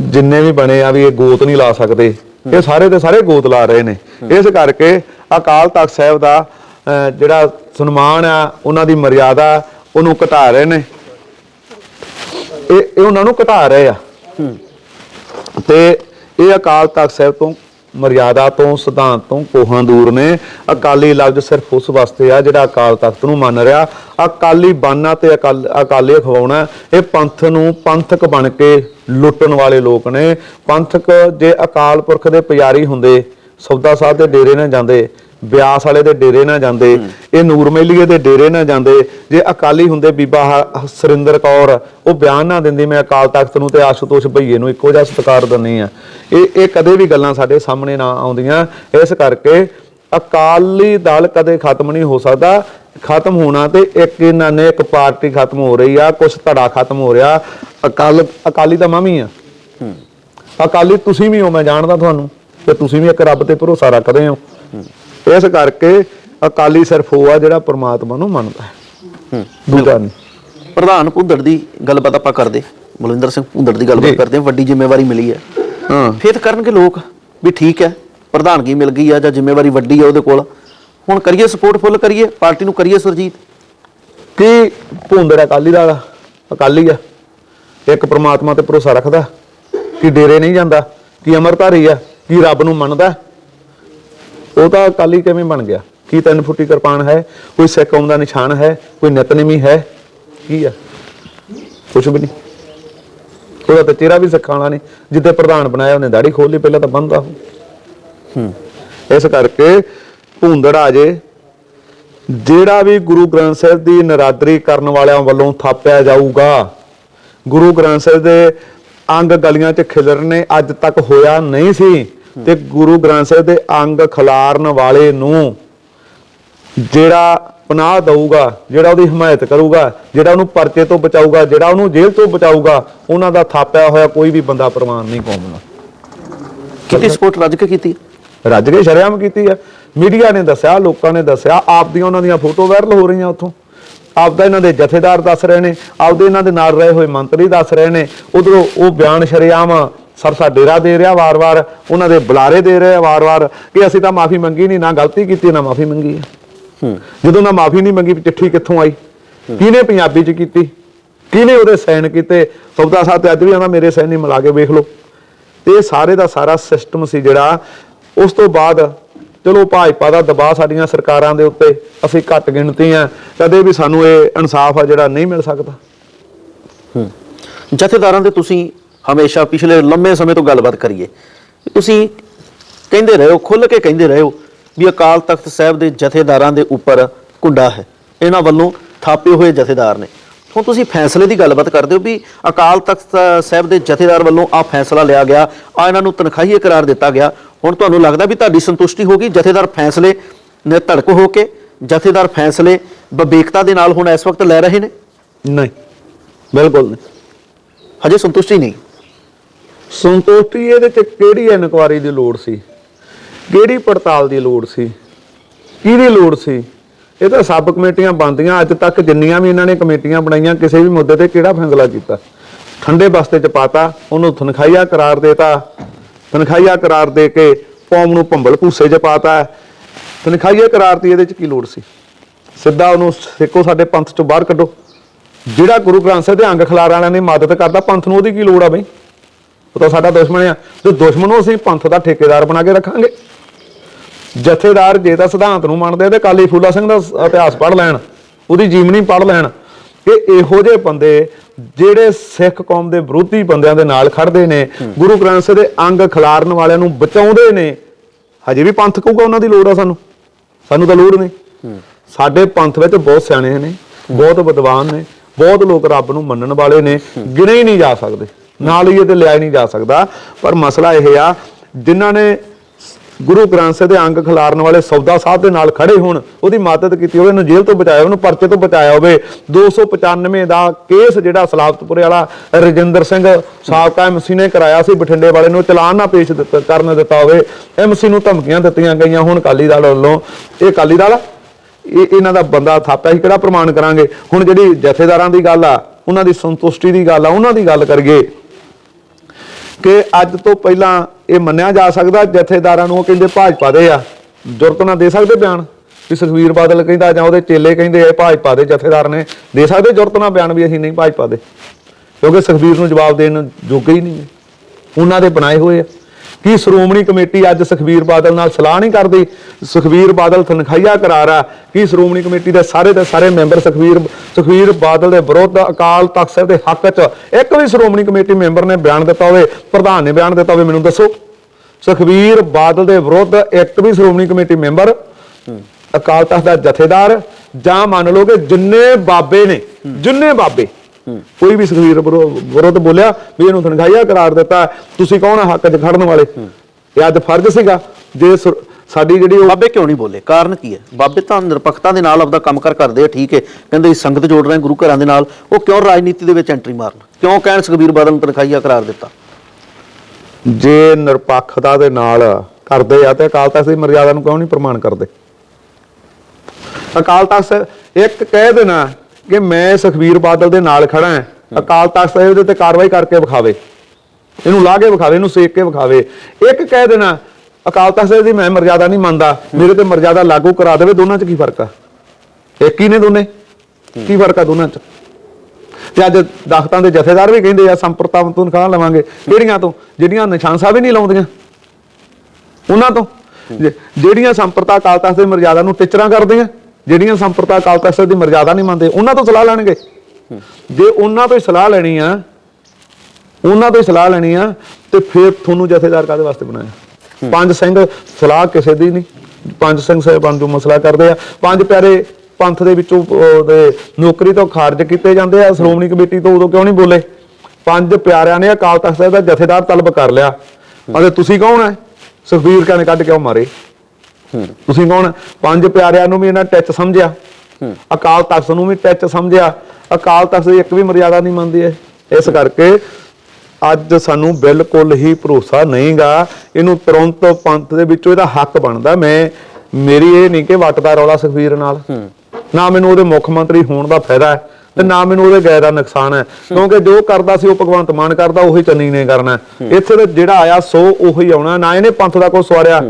ਜਿੰਨੇ ਵੀ ਬਣੇ ਆ ਵੀ ਇਹ ਗੋਤ ਨਹੀਂ ਲਾ ਸਕਦੇ। ਇਹ ਸਾਰੇ ਦੇ ਸਾਰੇ ਗੋਤ ਲਾ ਰਹੇ ਨੇ। ਇਸ ਕਰਕੇ ਅਕਾਲ ਤਖਤ ਸਾਹਿਬ ਦਾ ਜਿਹੜਾ ਸਨਮਾਨ ਆ, ਉਹਨਾਂ ਦੀ ਮਰਿਆਦਾ ਉਹਨੂੰ ਘਟਾ ਰਹੇ ਨੇ। ਇਹ ਇਹ ਉਹਨਾਂ ਨੂੰ ਘਟਾ ਰਹੇ ਆ। ਤੇ ਇਹ ਅਕਾਲ ਤਖਤ ਸਾਹਿਬ ਤੋਂ ਮਰਿਆਦਾ ਤੋਂ, ਸਿਧਾਂਤ ਤੋਂ ਕੋਹਾਂ ਦੂਰ ਨੇ। ਅਕਾਲੀ ਲਫ਼ਜ਼ ਸਿਰਫ ਉਸ ਵਾਸਤੇ ਆ ਜਿਹੜਾ ਅਕਾਲ ਤਖਤ ਨੂੰ ਮੰਨ ਰਿਹਾ। ਅਕਾਲੀ ਬਾਨਾ ਤੇ ਅਕਾਲ, ਅਕਾਲੀ ਖਵਾਉਣਾ। ਇਹ ਪੰਥ ਨੂੰ ਪੰਥਕ ਬਣ ਕੇ ਲੁੱਟਣ ਵਾਲੇ ਲੋਕ ਨੇ। ਪੰਥਕ ਜੇ ਅਕਾਲ ਪੁਰਖ ਦੇ ਪੁਜਾਰੀ ਹੁੰਦੇ, ਸੌਦਾ ਸਾਹਿਬ ਦੇ ਡੇਰੇ ਨਾਲ ਜਾਂਦੇ ਬਿਆਸ ਵਾਲੇ ਦੇ ਡੇਰੇ ਨਾ ਜਾਂਦੇ ਇਹ ਨੂਰ ਮੇਲੀਏ ਦੇ ਡੇਰੇ ਨਾ ਜਾਂਦੇ ਜੇ ਅਕਾਲੀ ਹੁੰਦੇ ਬੀਬਾ ਸੁਰਿੰਦਰ ਕੌਰ ਉਹ ਬਿਆਨ ਨਾ ਦਿੰਦੀ ਮੈਂ ਅਕਾਲ ਤਖਤ ਨੂੰ ਤੇ ਆਸ਼ੂਤੋਸ਼ ਭਈਏ ਨੂੰ ਇੱਕੋ ਜਿਹਾ ਸਤਿਕਾਰ ਦਿੰਨੀ ਆ ਇਹ ਇਹ ਕਦੇ ਵੀ ਗੱਲਾਂ ਸਾਡੇ ਸਾਹਮਣੇ ਨਾ ਆਉਂਦੀਆਂ। ਇਸ ਕਰਕੇ ਅਕਾਲੀ ਦਲ ਕਦੇ ਖਤਮ ਨਹੀਂ ਹੋ ਸਕਦਾ। ਖਤਮ ਹੋਣਾ ਤੇ ਇੱਕ ਇਹਨਾਂ ਨੇ ਇੱਕ ਪਾਰਟੀ ਖਤਮ ਹੋ ਰਹੀ ਆ ਕੁਝ ਧੜਾ ਖਤਮ ਹੋ ਰਿਹਾ। ਅਕਾਲ ਅਕਾਲੀ ਤਾਂ ਮਾਮੀ ਆ। ਅਕਾਲੀ ਤੁਸੀਂ ਵੀ ਹੋ ਮੈਂ ਜਾਣਦਾ ਤੁਹਾਨੂੰ। ਤੇ ਤੁਸੀਂ ਵੀ ਇੱਕ ਰੱਬ ਤੇ ਭਰੋਸਾ ਰੱਖਦੇ ਹੋ। ਇਸ ਕਰਕੇ ਅਕਾਲੀ ਸਿਰਫ ਉਹ ਆ ਜਿਹੜਾ ਪ੍ਰਮਾਤਮਾ ਨੂੰ ਮੰਨਦਾ ਹੈ। ਦੂਜਾ ਨਹੀਂ ਪ੍ਰਧਾਨ ਭੁੰਦੜ ਦੀ ਗੱਲਬਾਤ ਆਪਾਂ ਕਰਦੇ। ਮਲਿੰਦਰ ਸਿੰਘ ਭੁੰਦੜ ਦੀ ਗੱਲਬਾਤ। ਕਰਦੇ ਵੱਡੀ ਜ਼ਿੰਮੇਵਾਰੀ ਮਿਲੀ ਹੈ। ਹਾਂ। ਫੇਰ ਕਰਨਗੇ ਲੋਕ ਵੀ ਠੀਕ ਹੈ ਪ੍ਰਧਾਨਗੀ ਮਿਲ ਗਈ ਆ ਜਾਂ ਜ਼ਿੰਮੇਵਾਰੀ ਵੱਡੀ ਆ ਉਹਦੇ ਕੋਲ। ਹੁਣ ਕਰੀਏ ਸਪੋਰਟ ਫੁੱਲ ਕਰੀਏ ਪਾਰਟੀ ਨੂੰ ਕਰੀਏ ਸੁਰਜੀਤ। ਕੀ ਭੁੰਦੜ ਅਕਾਲੀ ਦਾ ਅਕਾਲੀ ਆ। ਇੱਕ ਪ੍ਰਮਾਤਮਾ ਤੇ ਭਰੋਸਾ ਰੱਖਦਾ। ਕਿ ਡੇਰੇ ਨਹੀਂ ਜਾਂਦਾ ਕਿ ਅਮਰਧਾਰੀ ਆ ਕਿ ਰੱਬ ਨੂੰ ਮੰਨਦਾ। ਉਹ ਤਾਂ ਅਕਾਲੀ ਕਿਵੇਂ ਬਣ ਗਿਆ? ਕੀ ਤਿੰਨ ਫੁੱਟੀ ਕਿਰਪਾਨ ਹੈ? ਕੋਈ ਸਿੱਖ ਕੌਮ ਦਾ ਨਿਸ਼ਾਨ ਹੈ? ਕੋਈ ਨਿਤਨੇਮੀ ਹੈ? ਕੀ ਆ? ਕੁਝ ਵੀ ਨਹੀਂ। ਉਹਦਾ ਤਾਂ ਚਿਹਰਾ ਵੀ ਸਿੱਖਾਂ ਵਾਲਾ ਨਹੀਂ। ਜਿੱਦੇ ਪ੍ਰਧਾਨ ਬਣਾਇਆ ਉਹਨੇ ਦਾੜੀ ਖੋਲ ਲਈ ਪਹਿਲਾਂ ਤਾਂ ਬੰਦਾ ਹੂੰ। ਇਸ ਕਰਕੇ ਭੁੰਦੜ ਆ ਜੇ ਜਿਹੜਾ ਵੀ ਗੁਰੂ ਗ੍ਰੰਥ ਸਾਹਿਬ ਦੀ ਨਰਾਦਰੀ ਕਰਨ ਵਾਲਿਆਂ ਵੱਲੋਂ ਥਾਪਿਆ ਜਾਊਗਾ ਗੁਰੂ ਗ੍ਰੰਥ ਸਾਹਿਬ ਦੇ ਅੰਗ ਗਲੀਆਂ 'ਚ ਖਿਲਰਨੇ ਅੱਜ ਤੱਕ ਹੋਇਆ ਨਹੀਂ ਸੀ। ਤੇ ਗੁਰੂ ਗ੍ਰੰਥ ਸਾਹਿਬ ਦੇ ਅੰਗ ਖਿਲਾਰਨ ਵਾਲੇ ਨੂੰ ਜਿਹੜਾ ਪਨਾਹ ਦਊਗਾ ਜਿਹੜਾ ਉਹਦੀ ਹਮਾਇਤ ਕਰੂਗਾ ਜਿਹੜਾ ਉਹਨੂੰ ਪਰਚੇ ਤੋਂ ਬਚਾਊਗਾ ਜਿਹੜਾ ਉਹਨੂੰ ਜੇਲ੍ਹ ਤੋਂ ਬਚਾਊਗਾ ਉਹਨਾਂ ਦਾ ਥਾਪਿਆ ਹੋਇਆ ਕੋਈ ਵੀ ਬੰਦਾ ਪ੍ਰਮਾਣ ਨਹੀਂ ਕੌਮ ਦਾ ਕਿਤੇ ਸਪੋਰਟ ਰੱਜ ਕੇ ਕੀਤੀ? ਰੱਜ ਕੇ ਸ਼ਰੇਆਮ ਕੀਤੀ ਆ। ਮੀਡੀਆ ਨੇ ਦੱਸਿਆ ਲੋਕਾਂ ਨੇ ਦੱਸਿਆ ਆਪ ਦੀਆਂ ਉਹਨਾਂ ਦੀਆਂ ਫੋਟੋ ਵਾਇਰਲ ਹੋ ਰਹੀਆਂ ਉੱਥੋਂ। ਆਪਦਾ ਇਹਨਾਂ ਦੇ ਜਥੇਦਾਰ ਦੱਸ ਰਹੇ ਨੇ ਆਪਦੇ ਇਹਨਾਂ ਦੇ ਨਾਲ ਰਹੇ ਹੋਏ ਮੰਤਰੀ ਦੱਸ ਰਹੇ ਨੇ। ਉਧਰੋਂ ਉਹ ਬਿਆਨ ਸ਼ਰੇਆਮ ਸਰਸਾ ਡੇਰਾ ਦੇ ਰਿਹਾ ਵਾਰ-ਵਾਰ ਉਹਨਾਂ ਦੇ ਬੁਲਾਰੇ ਦੇ ਰਿਹਾ ਵਾਰ-ਵਾਰ ਕਿ ਅਸੀਂ ਤਾਂ ਮਾਫੀ ਮੰਗੀ ਨਹੀਂ ਨਾ ਗਲਤੀ ਕੀਤੀ ਨਾ ਮਾਫੀ ਮੰਗੀ ਹੈ ਹੂੰ। ਜਦੋਂ ਨਾ ਮਾਫੀ ਨਹੀਂ ਮੰਗੀ ਚਿੱਠੀ ਕਿੱਥੋਂ ਆਈ? ਕਿਹਨੇ ਪੰਜਾਬੀ ਚ ਕੀਤੀ? ਕਿਹਨੇ ਉਹਦੇ ਸਾਈਨ ਕੀਤੇ? ਸੌਦਾ ਸਾਹਿਬ ਤੇ ਅੱਜ ਵੀ ਆਂਦਾ ਮੇਰੇ ਸਾਈਨ ਨਹੀਂ ਮਿਲਾ ਕੇ ਵੇਖ ਲਓ। ਤੇ ਇਹ ਸਾਰੇ ਦਾ ਸਾਰਾ ਸਿਸਟਮ ਸੀ ਜਿਹੜਾ ਉਸ ਤੋਂ ਬਾਅਦ ਚਲੋ ਭਾਜਪਾ ਦਾ ਦਬਾਅ ਸਾਡੀਆਂ ਸਰਕਾਰਾਂ ਦੇ ਉੱਤੇ ਅਸੀਂ ਘੱਟ ਗਿਣਤੀ ਆ ਕਦੇ ਵੀ ਸਾਨੂੰ ਇਹ ਇਨਸਾਫ ਆ ਜਿਹੜਾ ਨਹੀਂ ਮਿਲ ਸਕਦਾ। ਹੂੰ। ਜਥੇਦਾਰਾਂ ਦੇ ਤੁਸੀਂ ਹਮੇਸ਼ਾ ਪਿਛਲੇ ਲੰਮੇ ਸਮੇਂ ਤੋਂ ਗੱਲਬਾਤ ਕਰੀਏ। ਤੁਸੀਂ ਕਹਿੰਦੇ ਰਹੇ ਹੋ ਖੁੱਲ ਕੇ ਕਹਿੰਦੇ ਰਹੇ ਹੋ ਵੀ ਅਕਾਲ ਤਖਤ ਸਾਹਿਬ ਦੇ ਜਥੇਦਾਰਾਂ ਦੇ ਉੱਪਰ ਕੁੰਡਾ ਹੈ। ਇਹਨਾਂ ਵੱਲੋਂ ਥਾਪੇ ਹੋਏ ਜਥੇਦਾਰ ਨੇ। ਹੁਣ ਤੁਸੀਂ ਫੈਸਲੇ ਦੀ ਗੱਲਬਾਤ ਕਰਦੇ ਹੋ ਵੀ ਅਕਾਲ ਤਖਤ ਸਾਹਿਬ ਦੇ ਜਥੇਦਾਰ ਵੱਲੋਂ ਆ ਫੈਸਲਾ ਲਿਆ ਗਿਆ ਆ ਇਹਨਾਂ ਨੂੰ ਤਨਖਾਹੀਏ ਕਰਾਰ ਦਿੱਤਾ ਗਿਆ। ਹੁਣ ਤੁਹਾਨੂੰ ਲੱਗਦਾ ਵੀ ਤੁਹਾਡੀ ਸੰਤੁਸ਼ਟੀ ਹੋਗੀ ਜਥੇਦਾਰ ਫੈਸਲੇ ਨੇ ਧੜਕ ਹੋ ਕੇ ਜਥੇਦਾਰ ਫੈਸਲੇ ਵਿਵੇਕਤਾ ਦੇ ਨਾਲ ਹੁਣ ਇਸ ਵਕਤ ਲੈ ਰਹੇ ਨੇ? ਨਹੀਂ ਬਿਲਕੁਲ ਨਹੀਂ। ਹਜੇ ਸੰਤੁਸ਼ਟੀ ਨਹੀਂ। ਸੰਤੁਸ਼ਟੀ ਇਹਦੇ ਚ ਕਿਹੜੀ ਇਨਕੁਆਰੀ ਦੀ ਲੋੜ ਸੀ? ਕਿਹੜੀ ਪੜਤਾਲ ਦੀ ਲੋੜ ਸੀ? ਕਿਹਦੀ ਲੋੜ ਸੀ? ਇਹ ਤਾਂ ਸਬ ਕਮੇਟੀਆਂ ਬਣਦੀਆਂ, ਅੱਜ ਤੱਕ ਜਿੰਨੀਆਂ ਵੀ ਇਹਨਾਂ ਨੇ ਕਮੇਟੀਆਂ ਬਣਾਈਆਂ, ਕਿਸੇ ਵੀ ਮੁੱਦੇ ਤੇ ਕਿਹੜਾ ਫੈਸਲਾ ਕੀਤਾ? ਠੰਡੇ ਬਸਤੇ ਚ ਪਾਤਾ, ਉਹਨੂੰ ਤਨਖਾਹੀਆ ਕਰਾਰ ਦੇਤਾ, ਤਨਖਾਹੀਆ ਕਰਾਰ ਦੇ ਕੇ ਕੌਮ ਨੂੰ ਭੰਬਲ ਭੂਸੇ ਚ ਪਾਤਾ। ਤਨਖਾਹੀਆ ਕਰਾਰ ਦੀ ਇਹਦੇ ਚ ਕੀ ਲੋੜ ਸੀ? ਸਿੱਧਾ ਉਹਨੂੰ ਸਿੱਕੋ ਸਾਡੇ ਪੰਥ ਚੋਂ ਬਾਹਰ ਕੱਢੋ। ਜਿਹੜਾ ਗੁਰੂ ਗ੍ਰੰਥ ਸਾਹਿਬ ਦੇ ਅੰਗ ਖਿਲਾਰ ਵਾਲਿਆਂ ਦੀ ਮਦਦ ਕਰਦਾ, ਪੰਥ ਨੂੰ ਉਹਦੀ ਕੀ ਲੋੜ ਆ ਬਈ? ਉਹ ਤਾਂ ਸਾਡਾ ਦੁਸ਼ਮਣ ਆ। ਤੇ ਦੁਸ਼ਮਣ ਨੂੰ ਅਸੀਂ ਪੰਥ ਦਾ ਠੇਕੇਦਾਰ ਬਣਾ ਕੇ ਰੱਖਾਂਗੇ। ਜਥੇਦਾਰ ਜੇ ਤਾਂ ਸਿਧਾਂਤ ਨੂੰ ਮੰਨਦੇ ਆ ਤੇ ਕਾਲੀ ਫੂਲਾ ਸਿੰਘ ਦਾ ਇਤਿਹਾਸ ਪੜ੍ਹ ਲੈਣ, ਉਹਦੀ ਜੀਵਨੀ ਪੜ੍ਹ ਲੈਣ, ਕਿ ਇਹੋ ਜਿਹੇ ਬੰਦੇ ਜਿਹੜੇ ਸਿੱਖ ਕੌਮ ਦੇ ਵਿਰੋਧੀ ਬੰਦਿਆਂ ਦੇ ਨਾਲ ਖੜਦੇ ਨੇ, ਗੁਰੂ ਗ੍ਰੰਥ ਸਾਹਿਬ ਦੇ ਅੰਗ ਖਿਲਾਰਨ ਵਾਲਿਆਂ ਨੂੰ ਬਚਾਉਂਦੇ ਨੇ। ਹਜੇ ਵੀ ਪੰਥ ਕਹੂਗਾ ਉਹਨਾਂ ਦੀ ਲੋੜ ਆ ਸਾਨੂੰ। ਸਾਨੂੰ ਤਾਂ ਲੋੜ ਨਹੀਂ। ਸਾਡੇ ਪੰਥ ਵਿੱਚ ਬਹੁਤ ਸਿਆਣੇ ਨੇ, ਬਹੁਤ ਵਿਦਵਾਨ ਨੇ, ਬਹੁਤ ਲੋਕ ਰੱਬ ਨੂੰ ਮੰਨਣ ਵਾਲੇ ਨੇ, ਗਿਣੇ ਹੀ ਨਹੀਂ ਜਾ ਸਕਦੇ। ਨਾਲ ਹੀ ਇਹ ਤੇ ਲਿਆ ਨਹੀਂ ਜਾ ਸਕਦਾ। ਪਰ ਮਸਲਾ ਇਹ ਆ, ਜਿਨ੍ਹਾਂ ਨੇ ਗੁਰੂ ਗ੍ਰੰਥ ਸਾਹਿਬ ਦੇ ਅੰਗ ਖਿਲਾਰਨ ਵਾਲੇ ਸੌਦਾ ਸਾਹਿਬ ਦੇ ਨਾਲ ਖੜੇ ਹੋਣ, ਉਹਦੀ ਮਦਦ ਕੀਤੀ ਹੋਵੇ, ਉਹਨੂੰ ਜੇਲ੍ਹ ਤੋਂ ਬਚਾਇਆ, ਉਹਨੂੰ ਪਰਚੇ ਤੋਂ ਬਚਾਇਆ ਹੋਵੇ। 295 ਦਾ ਕੇਸ ਜਿਹੜਾ ਸਲਾਬਤਪੁਰੇ ਵਾਲਾ ਰਜਿੰਦਰ ਸਿੰਘ ਸਾਬਕਾ ਐਮਸੀ ਨੇ ਕਰਾਇਆ ਸੀ, ਬਠਿੰਡੇ ਵਾਲੇ ਨੂੰ ਚਲਾਨ ਨਾ ਪੇਸ਼ ਦਿੱਤਾ, ਕਰਨ ਦਿੱਤਾ ਹੋਵੇ। ਐਮਸੀ ਨੂੰ ਧਮਕੀਆਂ ਦਿੱਤੀਆਂ ਗਈਆਂ ਹੁਣ ਅਕਾਲੀ ਦਲ ਵੱਲੋਂ। ਇਹ ਅਕਾਲੀ ਦਲ ਇਹ, ਇਹਨਾਂ ਦਾ ਬੰਦਾ ਥਾਪਿਆ ਸੀ, ਕਿਹੜਾ ਪ੍ਰਮਾਣ ਕਰਾਂਗੇ? ਹੁਣ ਜਿਹੜੀ ਜਥੇਦਾਰਾਂ ਦੀ ਗੱਲ ਆ, ਉਹਨਾਂ ਦੀ ਸੰਤੁਸ਼ਟੀ ਦੀ ਗੱਲ ਆ, ਉਹਨਾਂ ਦੀ ਗੱਲ ਕਰੀਏ। ਕਿ ਅੱਜ ਤੋਂ ਪਹਿਲਾਂ ਇਹ ਮੰਨਿਆ ਜਾ ਸਕਦਾ, ਜਥੇਦਾਰਾਂ ਨੂੰ ਉਹ ਕਹਿੰਦੇ ਭਾਜਪਾ ਦੇ ਆ। ਜੁਰਤ ਨਾਲ ਦੇ ਸਕਦੇ ਬਿਆਨ? ਵੀ ਸੁਖਵੀਰ ਬਾਦਲ ਕਹਿੰਦਾ ਜਾਂ ਉਹਦੇ ਚੇਲੇ ਕਹਿੰਦੇ ਇਹ ਭਾਜਪਾ ਦੇ ਜਥੇਦਾਰ ਨੇ। ਦੇ ਸਕਦੇ ਜੁਰਤ ਨਾਲ ਬਿਆਨ ਵੀ ਅਸੀਂ ਨਹੀਂ ਭਾਜਪਾ ਦੇ। ਕਿਉਂਕਿ ਸੁਖਵੀਰ ਨੂੰ ਜਵਾਬ ਦੇਣ ਜੋਗੇ ਹੀ ਨਹੀਂ। ਹੈ ਉਹਨਾਂ ਦੇ ਬਣਾਏ ਹੋਏ ਆ। ਕੀ ਸ਼੍ਰੋਮਣੀ ਕਮੇਟੀ ਅੱਜ ਸੁਖਬੀਰ ਬਾਦਲ ਨਾਲ ਸਲਾਹ ਨਹੀਂ ਕਰਦੀ? ਸੁਖਬੀਰ ਬਾਦਲ ਤਨਖਾਹੀਆ ਕਰਾਰਾ ਕੀ ਸ਼੍ਰੋਮਣੀ ਕਮੇਟੀ ਦੇ ਸਾਰੇ ਦੇ ਸਾਰੇ ਮੈਂਬਰ ਸੁਖਬੀਰ ਸੁਖਬੀਰ ਬਾਦਲ ਦੇ ਵਿਰੁੱਧ ਅਕਾਲ ਤਖਤ ਸਾਹਿਬ ਦੇ ਹੱਕ 'ਚ ਇੱਕ ਵੀ ਸ਼੍ਰੋਮਣੀ ਕਮੇਟੀ ਮੈਂਬਰ ਨੇ ਬਿਆਨ ਦਿੱਤਾ ਹੋਵੇ, ਪ੍ਰਧਾਨ ਨੇ ਬਿਆਨ ਦਿੱਤਾ ਹੋਵੇ, ਮੈਨੂੰ ਦੱਸੋ। ਸੁਖਬੀਰ ਬਾਦਲ ਦੇ ਵਿਰੁੱਧ ਇੱਕ ਵੀ ਸ਼੍ਰੋਮਣੀ ਕਮੇਟੀ ਮੈਂਬਰ ਅਕਾਲ ਤਖਤ ਦਾ ਜਥੇਦਾਰ ਜਾਂ ਮੰਨ ਲਓ ਕਿ ਜਿੰਨੇ ਬਾਬੇ ਨੇ, ਜਿੰਨੇ ਬਾਬੇ ਕੋਈ ਵੀ ਸੁਖਬੀਰ ਵਿਰੋ- ਵਿਰੁੱਧ ਬੋਲਿਆ ਵੀ ਇਹਨੂੰ ਤਨਖਾਹੀਆ ਕਰਾਰ ਦਿੱਤਾ ਤੁਸੀਂ ਕੌਣ ਆ ਹੱਕ 'ਚ ਖੜਨ ਵਾਲੇ? ਇਹ ਅੱਜ ਫਰਜ਼ ਸੀਗਾ। ਜੇ ਸਾਡੀ ਜਿਹੜੀ ਉਹ ਬਾਬੇ ਕਿਉਂ ਨਹੀਂ ਬੋਲੇ? ਕਾਰਨ ਕੀ ਹੈ? ਬਾਬੇ ਤਾਂ ਨਿਰਪੱਖਤਾ ਦੇ ਨਾਲ ਆਪਦਾ ਕੰਮ ਕਰ ਕਰਦੇ ਆ ਠੀਕ ਹੈ। ਕਹਿੰਦੇ ਸੰਗਤ ਜੋੜ ਰਹੇ ਗੁਰੂ ਘਰਾਂ ਦੇ ਨਾਲ। ਉਹ ਕਿਉਂ ਰਾਜਨੀਤੀ ਦੇ ਵਿੱਚ ਐਂਟਰੀ ਮਾਰਨ? ਕਿਉਂ ਕਹਿਣ ਸੁਖਬੀਰ ਬਾਦਲ ਨੂੰ ਤਨਖਾਹੀਆ ਕਰਾਰ ਦਿੱਤਾ? ਜੇ ਨਿਰਪੱਖਤਾ ਦੇ ਨਾਲ ਕਰਦੇ ਆ ਤੇ ਅਕਾਲ ਤਖਤ ਦੀ ਮਰਜ਼ਾਦਾ ਨੂੰ ਕਿਉਂ ਨਹੀਂ ਪ੍ਰਮਾਣ ਕਰਦੇ? ਅਕਾਲ ਤਖਤ ਇੱਕ ਕਹਿ ਦੇਣਾ ਕਿ ਮੈਂ ਸੁਖਬੀਰ ਬਾਦਲ ਦੇ ਨਾਲ ਖੜਾ ਹਾਂ ਅਕਾਲ ਤਖਤ ਸਾਹਿਬ ਦੇ ਤੇ ਕਾਰਵਾਈ ਕਰਕੇ ਵਿਖਾਵੇ। ਇਹਨੂੰ ਲਾ ਕੇ ਵਿਖਾਵੇ ਇਹਨੂੰ ਸੇਕ ਕੇ ਵਿਖਾਵੇ। ਇੱਕ ਕਹਿ ਦੇਣਾ ਅਕਾਲ ਤਖਤ ਸਾਹਿਬ ਦੀ ਮੈਂ ਮਰਜ਼ਾਦਾ ਨਹੀਂ ਮੰਨਦਾ ਮੇਰੇ ਤੇ ਮਰਜ਼ਾਦਾ ਲਾਗੂ ਕਰਾ ਦੇਵੇ ਦੋਨਾਂ 'ਚ ਕੀ ਫ਼ਰਕ ਆ? ਇੱਕ ਹੀ ਨੇ ਦੋਨੇ? ਕੀ ਫ਼ਰਕ ਆ ਦੋਨਾਂ 'ਚ? ਤੇ ਅੱਜ ਦਖਤਾਂ ਦੇ ਜਥੇਦਾਰ ਵੀ ਕਹਿੰਦੇ ਆ ਸੰਪਰਤਾ ਤੋਂ ਤਨਖਾਹ ਲਵਾਂਗੇ। ਕਿਹੜੀਆਂ ਤੋਂ? ਜਿਹੜੀਆਂ ਨਿਸ਼ਾਨ ਸਾਹਿਬ ਹੀ ਨਹੀਂ ਲਾਉਂਦੀਆਂ। ਉਹਨਾਂ ਤੋਂ। ਜਿਹੜੀਆਂ ਸੰਪਰਤਾ ਅਕਾਲ ਤਖਤ ਦੀ ਮਰਜ਼ਾਦਾ ਨੂੰ ਟਿਚਰਾਂ ਕਰਦੀਆਂ ਜਿਹੜੀਆਂ ਸੰਪਰਤਾ ਅਕਾਲ ਤਖਤ ਦੀ ਮਰਜ਼ਾਦਾ ਨਹੀਂ ਮੰਨਦੇ ਉਹਨਾਂ ਤੋਂ ਸਲਾਹ ਲੈਣਗੇ। ਜੇ ਉਹਨਾਂ ਤੋਂ ਹੀ ਸਲਾਹ ਲੈਣੀ ਆ ਉਹਨਾਂ ਤੋਂ ਹੀ ਸਲਾਹ ਲੈਣੀ ਆ ਤੇ ਫਿਰ ਤੁਹਾਨੂੰ ਜਥੇਦਾਰ ਕਾਦੇ ਵਾਸਤੇ ਬਣਾਇਆ? ਪੰਜ ਸਿੰਘ ਸਲਾਹ ਕਿਸੇ ਦੀ ਨਹੀਂ। ਪੰਜ ਸਿੰਘ ਸਾਹਿਬਾਨ ਜੋ ਮਸਲਾ ਕਰਦੇ ਆ ਪੰਜ ਪਿਆਰੇ ਪੰਥ ਦੇ ਵਿੱਚੋਂ ਨੌਕਰੀ ਤੋਂ ਖਾਰਜ ਕੀਤੇ ਜਾਂਦੇ ਆ ਸ਼੍ਰੋਮਣੀ ਕਮੇਟੀ ਤੋਂ ਉਦੋਂ ਕਿਉਂ ਨਹੀਂ ਬੋਲੇ? ਪੰਜ ਪਿਆਰਿਆਂ ਨੇ ਅਕਾਲ ਤਖਤ ਸਾਹਿਬ ਦਾ ਜਥੇਦਾਰ ਤਲਬ ਕਰ ਲਿਆ। ਅਤੇ ਤੁਸੀਂ ਕੌਣ ਹੈ ਸੁਖਬੀਰ ਕਾ ਨੇ ਕੱਢ ਕਿਉਂ ਮਾਰੇ। ਤੁਸੀਂ ਕੌਣ? ਪੰਜ ਪਿਆਰਿਆਂ ਨੂੰ ਵੀ ਇਹਨਾਂ ਟੱਚ ਸਮਝਿਆ। ਅਕਾਲ ਤਖਤ ਨੂੰ ਵੀ ਟੱਚ ਸਮਝਿਆ। ਅਕਾਲ ਤਖਤ ਦੀ ਇੱਕ ਵੀ ਮਰਜ਼ਾਦਾ ਨਹੀਂ ਮੰਨਦੀ ਹੈ ਇਸ ਕਰਕੇ ਅੱਜ ਸਾਨੂੰ ਬਿਲਕੁਲ ਹੀ ਭਰੋਸਾ ਨਹੀਂਗਾ। ਇਹਨੂੰ ਤੁਰੰਤ ਪੰਥ ਦੇ ਵਿੱਚੋਂ ਇਹਦਾ ਹੱਕ ਬਣਦਾ। ਮੈਂ ਮੇਰੀ ਇਹ ਨਹੀਂ ਕਿ ਵੱਟ ਦਾ ਰੌਲਾ ਸੁਖਬੀਰ ਨਾਲ। ਨਾ ਮੈਨੂੰ ਉਹਦੇ ਮੁੱਖ ਮੰਤਰੀ ਹੋਣ ਦਾ ਫਾਇਦਾ ਹੈ ਤੇ ਨਾ ਮੈਨੂੰ ਉਹਦੇ ਗਏ ਦਾ ਨੁਕਸਾਨ ਹੈ। ਕਿਉਂਕਿ ਜੋ ਕਰਦਾ ਸੀ ਉਹ ਭਗਵੰਤ ਮਾਨ ਕਰਦਾ ਉਹੀ ਚੰਨੀ ਨੇ ਕਰਨਾ ਇੱਥੇ ਤੇ ਜਿਹੜਾ ਆਇਆ ਸੋ ਉਹੀ ਆਉਣਾ। ਨਾ ਇਹਨੇ ਪੰਥ ਦਾ ਕੋਈ ਸਵਾਰਿਆ।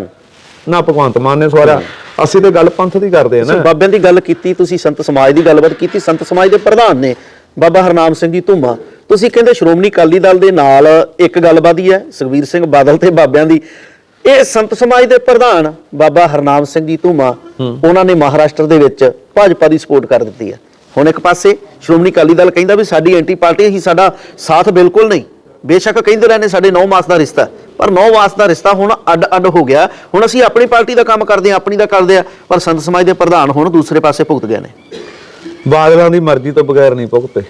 ਨਾ ਭਗਵੰਤ ਮਾਨ ਨੇ ਸਵਾਰਿਆ। ਅਸੀਂ ਤੇ ਗੱਲ ਪੰਥ ਦੀ ਕਰਦੇ ਆ ਨਾ। ਬਾਬਿਆਂ ਦੀ ਗੱਲ ਕੀਤੀ ਤੁਸੀਂ ਸੰਤ ਸਮਾਜ ਦੀ ਗੱਲਬਾਤ ਕੀਤੀ ਸੰਤ ਸਮਾਜ ਦੇ ਪ੍ਰਧਾਨ ਨੇ ਬਾਬਾ ਹਰਨਾਮ ਸਿੰਘ ਜੀ ਧੁੰਮਾ। ਤੁਸੀਂ ਕਹਿੰਦੇ ਸ਼੍ਰੋਮਣੀ ਅਕਾਲੀ ਦਲ ਦੇ ਨਾਲ ਇੱਕ ਗੱਲਬਾਤ ਹੀ ਹੈ ਸੁਖਬੀਰ ਸਿੰਘ ਬਾਦਲ ਤੇ ਬਾਬਿਆਂ ਦੀ। ਇਹ ਸੰਤ ਸਮਾਜ ਦੇ ਪ੍ਰਧਾਨ ਬਾਬਾ ਹਰਨਾਮ ਸਿੰਘ ਜੀ ਧੁੰਮਾ ਉਹਨਾਂ ਨੇ ਮਹਾਰਾਸ਼ਟਰ ਦੇ ਵਿੱਚ ਭਾਜਪਾ ਦੀ ਸਪੋਰਟ ਕਰ ਦਿੱਤੀ ਹੈ। ਹੁਣ ਇੱਕ ਪਾਸੇ ਸ਼੍ਰੋਮਣੀ ਅਕਾਲੀ ਦਲ ਕਹਿੰਦਾ ਵੀ ਸਾਡੀ ਐਂਟੀ ਪਾਰਟੀ ਹੀ ਸਾਡਾ ਸਾਥ ਬਿਲਕੁਲ ਨਹੀਂ। ਬੇਸ਼ੱਕ ਕਹਿੰਦੇ ਰਹੇ ਨੇ ਸਾਡੇ 9 ਮਾਸ ਦਾ ਰਿਸ਼ਤਾ। ਪਰ 9 ਮਾਸ ਦਾ ਰਿਸ਼ਤਾ ਹੁਣ ਅੱਡ-ਅੱਡ ਹੋ ਗਿਆ। ਹੁਣ ਅਸੀਂ ਆਪਣੀ ਪਾਰਟੀ ਦਾ ਕੰਮ ਕਰਦੇ ਹਾਂ, ਆਪਣੀ ਦਾ ਕਰਦੇ ਆ ਪਰ ਸੰਤ ਸਮਾਜ ਦੇ ਪ੍ਰਧਾਨ ਹੁਣ ਦੂਸਰੇ ਪਾਸੇ ਭੁਗਤ ਗਏ ਨੇ। ਬਾਦਲਾਂ ਦੀ ਮਰਜ਼ੀ ਤੋਂ ਬਗੈਰ ਨਹੀਂ ਭੁਗਤੇ।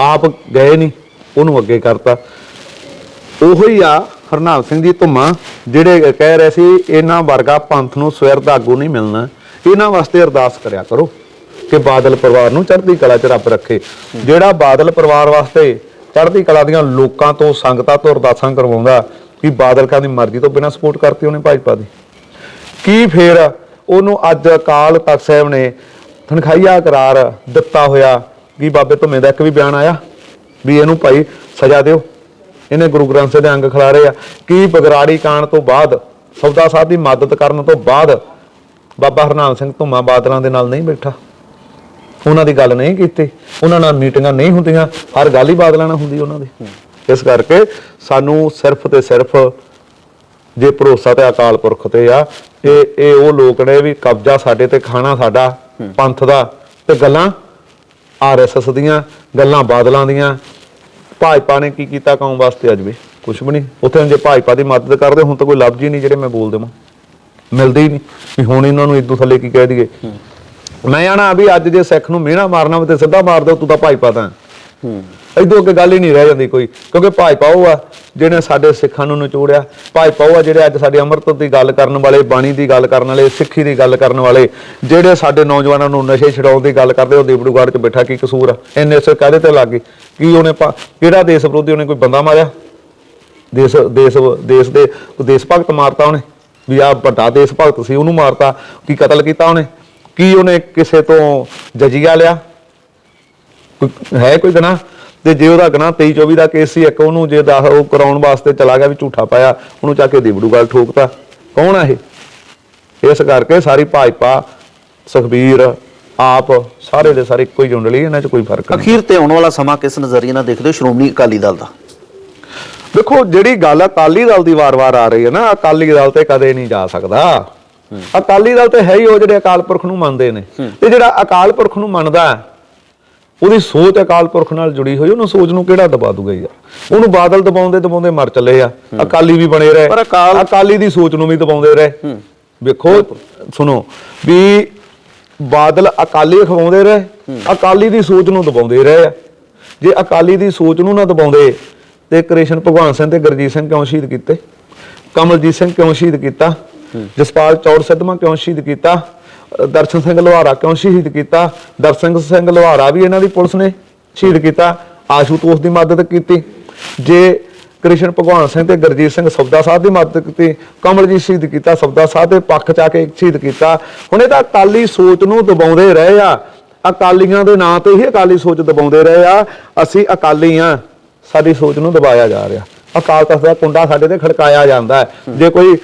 ਆਪ ਗਏ ਨਹੀਂ, ਉਹਨੂੰ ਅੱਗੇ ਕਰਤਾ। ਉਹੀ ਆ ਹਰਨਾਮ ਸਿੰਘ ਜੀ ਧੁੰਮਾ, ਜਿਹੜੇ ਕਹਿ ਰਹੇ ਸੀ, ਇਹਨਾਂ ਵਰਗਾ ਪੰਥ ਨੂੰ ਸਵੈਰ ਦਾ ਆਗੂ ਨਹੀਂ ਮਿਲਣਾ। ਇਹਨਾਂ ਵਾਸਤੇ ਅਰਦਾਸ ਕਰਿਆ ਕਰੋ ਕਿ ਬਾਦਲ ਪਰਿਵਾਰ ਨੂੰ ਚੜ੍ਹਦੀ ਕਲਾ 'ਚ ਰੱਬ ਰੱਖੇ। ਜਿਹੜਾ ਬਾਦਲ ਪਰਿਵਾਰ ਵਾਸਤੇ ਚੜ੍ਹਦੀ ਕਲਾ ਦੀਆਂ ਲੋਕਾਂ ਤੋਂ ਸੰਗਤਾਂ ਤੋਂ ਅਰਦਾਸਾਂ ਕਰਵਾਉਂਦਾ ਕਿ ਬਾਦਲ ਖਾਨ ਦੀ ਮਰਜ਼ੀ ਤੋਂ ਬਿਨਾਂ ਸਪੋਰਟ ਕਰਤੀ ਉਹਨੇ ਭਾਜਪਾ ਦੀ। ਕੀ ਫੇਰ ਉਹਨੂੰ ਅੱਜ ਅਕਾਲ ਤਖਤ ਸਾਹਿਬ ਨੇ ਤਨਖਾਈਆ ਕਰਾਰ ਦਿੱਤਾ ਹੋਇਆ ਕਿ ਬਾਬੇ ਧੁੰਮੇ ਦਾ ਇੱਕ ਵੀ ਬਿਆਨ ਆਇਆ? ਵੀ ਇਹਨੂੰ ਭਾਈ ਸਜ਼ਾ ਦਿਓ। ਇਹਨੇ ਗੁਰੂ ਗ੍ਰੰਥ ਸਾਹਿਬ ਦੇ ਅੰਗ ਖਿਲਾਰੇ ਆ। ਕੀ ਬਗਰਾੜੀ ਕਾਂਡ ਤੋਂ ਬਾਅਦ, ਸੌਦਾ ਸਾਹਿਬ ਦੀ ਮਦਦ ਕਰਨ ਤੋਂ ਬਾਅਦ ਬਾਬਾ ਹਰਨਾਮ ਸਿੰਘ ਧੁੰਮਾ ਬਾਦਲਾਂ ਦੇ ਨਾਲ ਨਹੀਂ ਬੈਠਾ? ਉਹਨਾਂ ਦੀ ਗੱਲ ਨਹੀਂ ਕੀਤੀ, ਉਹਨਾਂ ਨਾਲ ਮੀਟਿੰਗਾਂ ਨਹੀਂ ਹੁੰਦੀਆਂ, ਹਰ ਗੱਲ ਹੀ ਬਾਦਲਾਂ ਨਾਲ ਹੁੰਦੀ ਉਹਨਾਂ ਦੀ। ਇਸ ਕਰਕੇ ਸਾਨੂੰ ਸਿਰਫ ਤੇ ਸਿਰਫ ਜੇ ਭਰੋਸਾ ਤੇ ਅਕਾਲ ਪੁਰਖ ਤੇ ਆ ਇਹ ਇਹ ਉਹ ਲੋਕ ਨੇ ਵੀ ਕਬਜ਼ਾ ਸਾਡੇ ਤੇ, ਖਾਣਾ ਸਾਡਾ, ਪੰਥ ਦਾ, ਤੇ ਗੱਲਾਂ ਆਰਐਸਐਸ ਦੀਆਂ, ਗੱਲਾਂ ਬਾਦਲਾਂ ਦੀਆਂ। ਭਾਜਪਾ ਨੇ ਕੀ ਕੀਤਾ ਕੌਮ ਵਾਸਤੇ ਅੱਜ ਵੀ? ਕੁਝ ਵੀ ਨਹੀਂ। ਉੱਥੇ ਜੇ ਭਾਜਪਾ ਦੀ ਮਦਦ ਕਰਦੇ, ਹੁਣ ਤਾਂ ਕੋਈ ਲਫ਼ਜ਼ ਹੀ ਨਹੀਂ ਜਿਹੜੇ ਮੈਂ ਬੋਲ ਦੇਵਾਂ। ਮਿਲਦੇ ਹੀ ਨਹੀਂ। ਵੀ ਹੁਣ ਇਹਨਾਂ ਨੂੰ ਇਦੋਂ ਥੱਲੇ ਕੀ ਕਹਿ ਦਈਏ? ਮੈਂ ਆਣਾ ਵੀ ਅੱਜ ਦੇ ਸਿੱਖ ਨੂੰ ਮਿਹਣਾ ਮਾਰਨਾ ਵਾ ਤੇ ਸਿੱਧਾ ਮਾਰ ਦਿਓ ਤੂੰ ਤਾਂ ਭਾਜਪਾ ਤਾਂ। ਹੂੰ ਇਦੋਂ ਅੱਗੇ ਗੱਲ ਹੀ ਨਹੀਂ ਰਹਿ ਜਾਂਦੀ ਕੋਈ, ਕਿਉਂਕਿ ਭਾਜਪਾ ਉਹ ਆ ਜਿਹਨੇ ਸਾਡੇ ਸਿੱਖਾਂ ਨੂੰ ਨਿਚੋੜਿਆ। ਭਾਜਪਾ ਉਹ ਆ ਜਿਹੜੇ ਅੱਜ ਸਾਡੇ ਅੰਮ੍ਰਿਤ ਦੀ ਗੱਲ ਕਰਨ ਵਾਲੇ, ਬਾਣੀ ਦੀ ਗੱਲ ਕਰਨ ਵਾਲੇ, ਸਿੱਖੀ ਦੀ ਗੱਲ ਕਰਨ ਵਾਲੇ, ਜਿਹੜੇ ਸਾਡੇ ਨੌਜਵਾਨਾਂ ਨੂੰ ਨਸ਼ੇ ਛਡਾਉਣ ਦੀ ਗੱਲ ਕਰਦੇ, ਉਹ ਦੇਵੜੂਗੜ੍ਹ 'ਚ ਬੈਠਾ, ਕੀ ਕਸੂਰ ਆ? ਇੰਨੇ ਸੇ ਕਾਹਦੇ ਤੇ ਲੱਗ ਗਈ ਕੀ ਉਹਨੇ ਪਾ- ਕਿਹੜਾ ਦੇਸ਼ ਵਿਰੋਧੀ ਉਹਨੇ ਕੋਈ ਬੰਦਾ ਮਾਰਿਆ? ਦੇਸ਼ ਦੇਸ਼ ਦੇਸ਼ ਦੇ ਦੇਸ਼ ਭਗਤ ਮਾਰਤਾ ਉਹਨੇ। ਵੀ ਆ ਵੱਡਾ ਦੇਸ਼ ਭਗਤ ਸੀ, ਉਹਨੂੰ ਮਾਰਤਾ। ਕੀ ਕਤਲ ਕੀਤਾ ਉਹਨੇ? ਕੀ ਉਹਨੇ ਕਿਸੇ ਤੋਂ ਜਜੀਆ ਲਿਆ? ਕੋਈ ਹੈ ਕੋਈ ਗੁਨਾਹ? ਤੇ ਜੇ ਉਹਦਾ ਗੁਨਾਹ 23 24 ਦਾ ਕੇਸ ਸੀ ਇੱਕ ਉਹਨੂੰ ਜੇ ਦਾ ਉਹ ਕਰਾਉਣ ਵਾਸਤੇ ਚਲਾ ਗਿਆ ਵੀ ਝੂਠਾ ਪਾਇਆ ਉਹਨੂੰ ਚੱਕ ਕੇ ਦੇਵੜੂ ਗੱਲ ਠੋਕਤਾ। ਕੌਣ ਆ ਇਹ? ਇਸ ਕਰਕੇ ਸਾਰੀ ਭਾਜਪਾ ਸੁਖਬੀਰ ਆਪ ਸਾਰੇ ਦੇ ਸਾਰੇ ਇੱਕੋ ਹੀ ਜੁੰਡਲੀ ਇਹਨਾਂ 'ਚ ਕੋਈ ਫ਼ਰਕ ਨਹੀਂ। ਅਖੀਰ ਤੇ ਆਉਣ ਵਾਲਾ ਸਮਾਂ ਕਿਸ ਨਜ਼ਰੀਏ ਨਾਲ ਦੇਖਦੇ ਹੋ? ਸ਼੍ਰੋਮਣੀ ਅਕਾਲੀ ਦਲ ਦਾ। ਦੇਖੋ ਜਿਹੜੀ ਗੱਲ ਅਕਾਲੀ ਦਲ ਦੀ ਵਾਰ-ਵਾਰ ਆ ਰਹੀ ਹੈ ਨਾ ਅਕਾਲੀ ਦਲ ਤੇ ਕਦੇ ਨਹੀਂ ਜਾ ਸਕਦਾ। ਅਕਾਲੀ ਦਲ ਤੇ ਹੈ ਹੀ ਉਹ ਜਿਹੜੇ ਅਕਾਲ ਪੁਰਖ ਨੂੰ ਮੰਨਦੇ ਨੇ। ਤੇ ਜਿਹੜਾ ਅਕਾਲ ਪੁਰਖ ਨੂੰ ਮੰਨਦਾ ਉਹਦੀ ਸੋਚ ਅਕਾਲ ਪੁਰਖ ਨਾਲ ਜੁੜੀ ਹੋਈ ਉਹਨੂੰ ਸੋਚ ਨੂੰ ਕਿਹੜਾ ਦਬਾ ਦੂਗਾ ਯਾਰ? ਉਹਨੂੰ ਬਾਦਲ ਦਬਾਉਂਦੇ ਦਬਾਉਂਦੇ ਮਰ ਚੱਲੇ ਆ। ਅਕਾਲੀ ਵੀ ਬਣੇ ਰਹੇ। ਪਰ ਅਕਾਲ- ਅਕਾਲੀ ਦੀ ਸੋਚ ਨੂੰ ਵੀ ਦਬਾਉਂਦੇ ਰਹੇ। ਵੇਖੋ ਸੁਣੋ ਵੀ ਬਾਦਲ ਅਕਾਲੀ ਖਵਾਉਂਦੇ ਰਹੇ ਅਕਾਲੀ ਦੀ ਸੋਚ ਨੂੰ ਦਬਾਉਂਦੇ ਰਹੇ ਆ। ਜੇ ਅਕਾਲੀ ਦੀ ਸੋਚ ਨੂੰ ਨਾ ਦਬਾਉਂਦੇ ਤੇ ਕ੍ਰਿਸ਼ਨ ਭਗਵਾਨ ਸਿੰਘ ਤੇ ਗੁਰਜੀਤ ਸਿੰਘ ਕਿਉਂ ਸ਼ਹੀਦ ਕੀਤੇ? ਕਮਲਜੀਤ ਸਿੰਘ ਕਿਉਂ ਸ਼ਹੀਦ ਕੀਤਾ? ਜਸਪਾਲ ਚੌੜ ਸਿੱਧਵਾਂ ਕਿਉਂ ਸ਼ਹੀਦ ਕੀਤਾ? ਦਰਸ਼ਨ ਸਿੰਘ ਲੋਹਾਰਾ ਕਿਉਂ ਸ਼ਹੀਦ ਕੀਤਾ? ਦਰਸ਼ਨ ਸਿੰਘ ਲੋਹਾਰਾ ਵੀ ਇਹਨਾਂ ਦੀ ਪੁਲਿਸ ਨੇ ਸ਼ਹੀਦ ਕੀਤਾ। ਆਸ਼ੂਤੋਸ਼ ਦੀ ਮਦਦ ਕੀਤੀ। ਜੇ ਕ੍ਰਿਸ਼ਨ ਭਗਵਾਨ ਸਿੰਘ ਤੇ ਗੁਰਜੀਤ ਸਿੰਘ ਸਬਦਾ ਸਾਹਿਬ ਦੀ ਮਦਦ ਕੀਤੀ, ਕਮਲਜੀਤ ਸ਼ਹੀਦ ਕੀਤਾ ਸਬਦਾ ਸਾਹਿਬ ਦੇ ਪੱਖ ਚ ਆ ਕੇ ਸ਼ਹੀਦ ਕੀਤਾ। ਹੁਣ ਇਹ ਤਾਂ ਅਕਾਲੀ ਸੋਚ ਨੂੰ ਦਬਾਉਂਦੇ ਰਹੇ ਆ। ਅਕਾਲੀਆਂ ਦੇ ਨਾਂ ਤੇ ਹੀ ਅਕਾਲੀ ਸੋਚ ਦਬਾਉਂਦੇ ਰਹੇ ਆ। ਅਸੀਂ ਅਕਾਲੀ ਆ। ਸਾਡੀ ਸੋਚ ਨੂੰ ਦਬਾਇਆ ਜਾ ਰਿਹਾ। ਅਕਾਲ ਤਖਤ ਦਾ ਕੁੰਡਾ ਸਾਡੇ ਤੇ ਖੜਕਾਇਆ ਜਾਂਦਾ। ਹੈ ਜੇ ਕੋਈ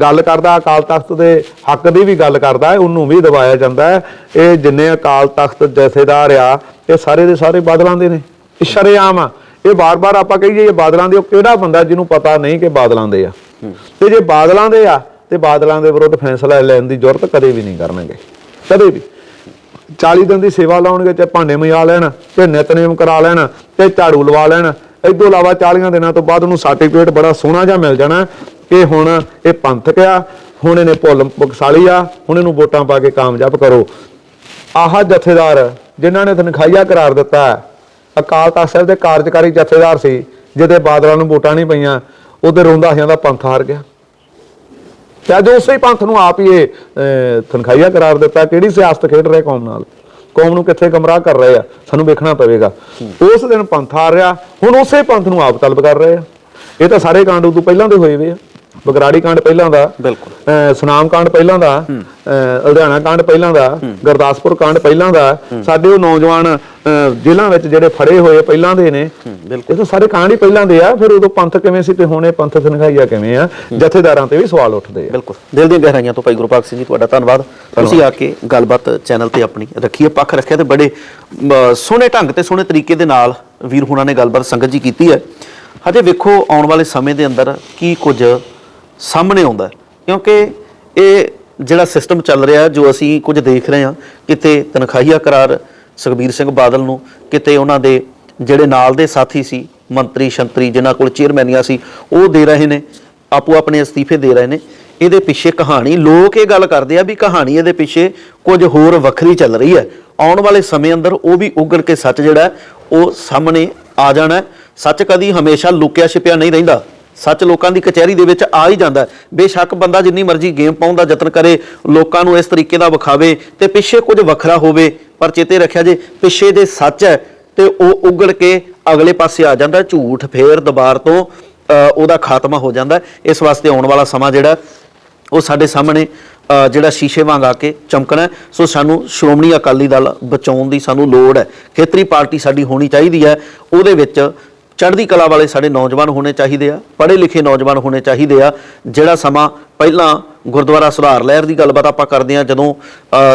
ਗੱਲ ਕਰਦਾ ਅਕਾਲ ਤਖਤ ਦੇ ਹੱਕ ਦੀ ਵੀ ਗੱਲ ਕਰਦਾ ਹੈ ਉਹਨੂੰ ਵੀ ਦਬਾਇਆ ਜਾਂਦਾ ਹੈ। ਇਹ ਜਿੰਨੇ ਅਕਾਲ ਤਖਤ ਜਥੇਦਾਰ ਆ ਇਹ ਸਾਰੇ ਦੇ ਸਾਰੇ ਬਾਦਲਾਂ ਦੇ ਨੇ। ਇਹ ਸ਼ਰੇਆਮ ਆ। ਇਹ ਬਾਰ-ਬਾਰ ਆਪਾਂ ਕਹੀਏ ਇਹ ਬਾਦਲਾਂ ਦੇ ਉਹ ਕਿਹੜਾ ਬੰਦਾ ਜਿਹਨੂੰ ਪਤਾ ਨਹੀਂ ਕਿ ਬਾਦਲਾਂ ਦੇ ਆ। ਤੇ ਜੇ ਬਾਦਲਾਂ ਦੇ ਆ ਤੇ ਬਾਦਲਾਂ ਦੇ ਵਿਰੁੱਧ ਫੈਸਲਾ ਲੈਣ ਦੀ ਜ਼ਰੂਰਤ ਕਦੇ ਵੀ ਨਹੀਂ ਕਰਨਗੇ। ਕਦੇ ਵੀ। 40 ਦਿਨ ਦੀ ਸੇਵਾ ਲਾਉਣਗੇ ਤੇ ਭਾਂਡੇ ਮਜਾ ਲੈਣ ਤੇ ਨਿਤਨੇਮ ਕਰਾ ਲੈਣ ਤੇ ਝਾੜੂ ਲਵਾ ਲੈਣ। ਤੋਂ ਇਲਾਵਾ 40 ਦਿਨਾਂ ਤੋਂ ਬਾਅਦ ਉਹਨੂੰ ਸਰਟੀਫਿਕੇਟ ਬੜਾ ਸੋਹਣਾ ਜਿਹਾ ਮਿਲ ਜਾਣਾ। ਕਿ ਹੁਣ ਇਹ ਪੰਥਕ ਆ ਹੁਣ ਇਹਨੇ ਭੁੱਲ ਬਕਸਾਲੀ ਆ ਹੁਣ ਇਹਨੂੰ ਵੋਟਾਂ ਪਾ ਕੇ ਕਾਮਯਾਬ ਕਰੋ। ਆਹ ਜਥੇਦਾਰ ਜਿਨ੍ਹਾਂ ਨੇ ਤਨਖਾਈਆ ਕਰਾਰ ਦਿੱਤਾ ਅਕਾਲ ਤਖਤ ਸਾਹਿਬ ਦੇ ਕਾਰਜਕਾਰੀ ਜਥੇਦਾਰ ਸੀ ਜਿਹਦੇ ਬਾਦਲਾਂ ਨੂੰ ਵੋਟਾਂ ਨਹੀਂ ਪਈਆਂ ਉਹਦੇ ਰੋਂਦਾ ਸਿਆਂ ਦਾ ਪੰਥ ਹਾਰ ਗਿਆ। ਤੇ ਅੱਜ ਉਸੇ ਹੀ ਪੰਥ ਨੂੰ ਆਪ ਹੀ ਇਹ ਅਹ, ਕਰਾਰ ਦਿੱਤਾ ਕਿਹੜੀ ਸਿਆਸਤ ਖੇਡ ਰਹੇ ਕੌਮ ਨਾਲ? ਕੌਮ ਨੂੰ ਕਿੱਥੇ ਗਮਰਾਹ ਕਰ ਰਹੇ ਆ? ਸਾਨੂੰ ਵੇਖਣਾ ਪਵੇਗਾ। ਉਸ ਦਿਨ ਪੰਥ ਹਾਰ ਰਿਹਾ ਹੁਣ ਉਸੇ ਪੰਥ ਨੂੰ ਆਪ ਤਲਬ ਕਰ ਰਹੇ ਆ। ਇਹ ਤਾਂ ਸਾਰੇ ਕਾਂਡ ਉਦੋਂ ਪਹਿਲਾਂ ਦੇ ਹੋਏ ਵੇ ਆ। ਬਗਰਾੜੀ ਕਾਂਡ ਪਹਿਲਾਂ ਦਾ ਬਿਲਕੁਲ। ਸੁਨਾਮ ਕਾਂਡ ਪਹਿਲਾਂ ਦਾ ਲੁਧਿਆਣਾ ਕਾਂਡ ਪਹਿਲਾਂ ਦਾ ਗੁਰਦਾਸਪੁਰ ਕਾਂਡ ਪਹਿਲਾਂ ਦਾ ਸਾਡੇ ਉਹ ਨੌਜਵਾਨ ਜੇਲ੍ਹਾਂ ਵਿੱਚ ਜਿਹੜੇ ਫੜੇ ਹੋਏ ਪਹਿਲਾਂ ਦੇ ਨੇ ਬਿਲਕੁਲ ਇਹ ਤਾਂ ਸਾਰੇ ਕਾਂਡ ਹੀ ਪਹਿਲਾਂ ਦੇ ਆ ਫਿਰ ਉਦੋਂ ਪੰਥ ਕਿਵੇਂ ਸੀ ਤੇ ਹੁਣ ਇਹ ਪੰਥ ਤਨਖਾਹੀਆ ਕਿਵੇਂ ਆ ਜਥੇਦਾਰਾਂ ਤੇ ਵੀ ਸਵਾਲ ਉੱਠਦੇ ਆ। ਬਿਲਕੁਲ। ਦਿਲ ਦੀਆਂ ਗਹਿਰਾਈਆਂ ਤੋਂ ਭਾਈ ਗੁਰਪਾਕ ਸਿੰਘ ਜੀ ਤੁਹਾਡਾ ਧੰਨਵਾਦ। ਤੁਸੀਂ ਆ ਕੇ ਗੱਲਬਾਤ ਚੈਨਲ ਤੇ ਆਪਣੀ ਰੱਖੀ ਹੈ ਪੱਖ ਰੱਖਿਆ ਤੇ ਬੜੇ ਸੋਹਣੇ ਢੰਗ ਤੇ ਸੋਹਣੇ ਤਰੀਕੇ ਦੇ ਨਾਲ ਵੀਰ ਹੁਣਾਂ ਨੇ ਗੱਲਬਾਤ ਸੰਗਤ ਜੀ ਕੀਤੀ ਹੈ। ਹਜੇ ਵੇਖੋ ਆਉਣ ਵਾਲੇ ਸਮੇਂ ਦੇ ਅੰਦਰ ਕੀ ਕੁਝ ਸਾਹਮਣੇ ਆਉਂਦਾ ਕਿਉਂਕਿ ਇਹ ਜਿਹੜਾ ਸਿਸਟਮ ਚੱਲ ਰਿਹਾ ਜੋ ਅਸੀਂ ਕੁਝ ਦੇਖ ਰਹੇ ਹਾਂ, ਕਿਤੇ ਤਨਖਾਹੀਆ ਕਰਾਰ ਸੁਖਬੀਰ ਸਿੰਘ ਬਾਦਲ ਨੂੰ, ਕਿਤੇ ਉਹਨਾਂ ਦੇ ਜਿਹੜੇ ਨਾਲ ਦੇ ਸਾਥੀ ਸੀ, ਮੰਤਰੀ ਸ਼ੰਤਰੀ, ਜਿਨ੍ਹਾਂ ਕੋਲ ਚੇਅਰਮੈਨੀਆਂ ਸੀ, ਉਹ ਦੇ ਰਹੇ ਨੇ, ਆਪੋ ਆਪਣੇ ਅਸਤੀਫੇ ਦੇ ਰਹੇ ਨੇ। ਇਹਦੇ ਪਿੱਛੇ ਕਹਾਣੀ, ਲੋਕ ਇਹ ਗੱਲ ਕਰਦੇ ਆ ਵੀ ਕਹਾਣੀ ਇਹਦੇ ਪਿੱਛੇ ਕੁਝ ਹੋਰ ਵੱਖਰੀ ਚੱਲ ਰਹੀ ਹੈ। ਆਉਣ ਵਾਲੇ ਸਮੇਂ ਅੰਦਰ ਉਹ ਵੀ ਉਗੜ ਕੇ ਸੱਚ ਜਿਹੜਾ ਉਹ ਸਾਹਮਣੇ ਆ ਜਾਣਾ ਸੱਚ ਕਦੀ ਹਮੇਸ਼ਾ ਲੁਕਿਆ ਛਿਪਿਆ ਨਹੀਂ ਰਹਿੰਦਾ। ਸੱਚ ਲੋਕਾਂ ਦੀ ਕਚਹਿਰੀ ਦੇ ਵਿੱਚ ਆ ਹੀ ਜਾਂਦਾ ਬੇਸ਼ੱਕ ਬੰਦਾ ਜਿੰਨੀ ਮਰਜ਼ੀ ਗੇਮ ਪਾਉਣ ਦਾ ਯਤਨ ਕਰੇ, ਲੋਕਾਂ ਨੂੰ ਇਸ ਤਰੀਕੇ ਦਾ ਵਿਖਾਵੇ ਤੇ ਪਿੱਛੇ ਕੁਝ ਵੱਖਰਾ ਹੋਵੇ, ਪਰ ਚੇਤੇ ਰੱਖਿਆ ਜੇ ਪਿੱਛੇ ਦੇ ਸੱਚ ਹੈ ਤੇ ਉਹ ਉਗੜ ਕੇ ਅਗਲੇ ਪਾਸੇ ਆ ਜਾਂਦਾ ਝੂਠ ਫੇਰ ਦੁਬਾਰ ਤੋਂ ਉਹਦਾ ਖਾਤਮਾ ਹੋ ਜਾਂਦਾ ਇਸ ਵਾਸਤੇ ਆਉਣ ਵਾਲਾ ਸਮਾਂ ਜਿਹੜਾ ਉਹ ਸਾਡੇ ਸਾਹਮਣੇ ਜਿਹੜਾ ਸ਼ੀਸ਼ੇ ਵਾਂਗ ਆ ਕੇ ਚਮਕਣਾ ਸੋ ਸਾਨੂੰ ਸ਼੍ਰੋਮਣੀ ਅਕਾਲੀ ਦਲ ਬਚਾਉਣ ਦੀ ਸਾਨੂੰ ਲੋੜ ਹੈ। ਖੇਤਰੀ ਪਾਰਟੀ ਸਾਡੀ ਹੋਣੀ ਚਾਹੀਦੀ ਹੈ। ਉਹਦੇ ਵਿੱਚ ਚੜ੍ਹਦੀ ਕਲਾ ਵਾਲੇ ਸਾਡੇ ਨੌਜਵਾਨ ਹੋਣੇ ਚਾਹੀਦੇ ਆ ਪੜ੍ਹੇ ਲਿਖੇ ਨੌਜਵਾਨ ਹੋਣੇ ਚਾਹੀਦੇ ਆ। ਜਿਹੜਾ ਸਮਾਂ ਪਹਿਲਾਂ ਗੁਰਦੁਆਰਾ ਸੁਧਾਰ ਲਹਿਰ ਦੀ ਗੱਲਬਾਤ ਆਪਾਂ ਕਰਦੇ ਆ ਜਦੋਂ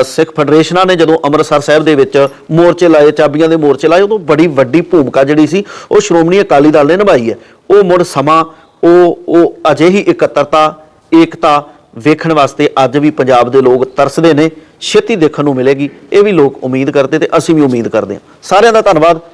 ਸਿੱਖ ਫੈਡਰੇਸ਼ਨਾਂ ਨੇ ਜਦੋਂ ਅੰਮ੍ਰਿਤਸਰ ਸਾਹਿਬ ਦੇ ਵਿੱਚ ਮੋਰਚੇ ਲਾਏ, ਚਾਬੀਆਂ ਦੇ ਮੋਰਚੇ ਲਾਏ, ਉਦੋਂ ਬੜੀ ਵੱਡੀ ਭੂਮਿਕਾ ਜਿਹੜੀ ਸੀ, ਉਹ ਸ਼੍ਰੋਮਣੀ ਅਕਾਲੀ ਦਲ ਨੇ ਨਿਭਾਈ ਹੈ। ਉਹ ਮੁੜ ਸਮਾਂ, ਉਹ ਉਹ ਅਜਿਹੀ ਇਕੱਤਰਤਾ, ਏਕਤਾ ਵੇਖਣ ਵਾਸਤੇ ਅੱਜ ਵੀ ਪੰਜਾਬ ਦੇ ਲੋਕ ਤਰਸਦੇ ਨੇ, ਛੇਤੀ ਦੇਖਣ ਨੂੰ ਮਿਲੇਗੀ, ਇਹ ਵੀ ਲੋਕ ਉਮੀਦ ਕਰਦੇ ਤੇ ਅਸੀਂ ਵੀ ਉਮੀਦ ਕਰਦੇ ਹਾਂ। ਸਾਰਿਆਂ ਦਾ ਧੰਨਵਾਦ।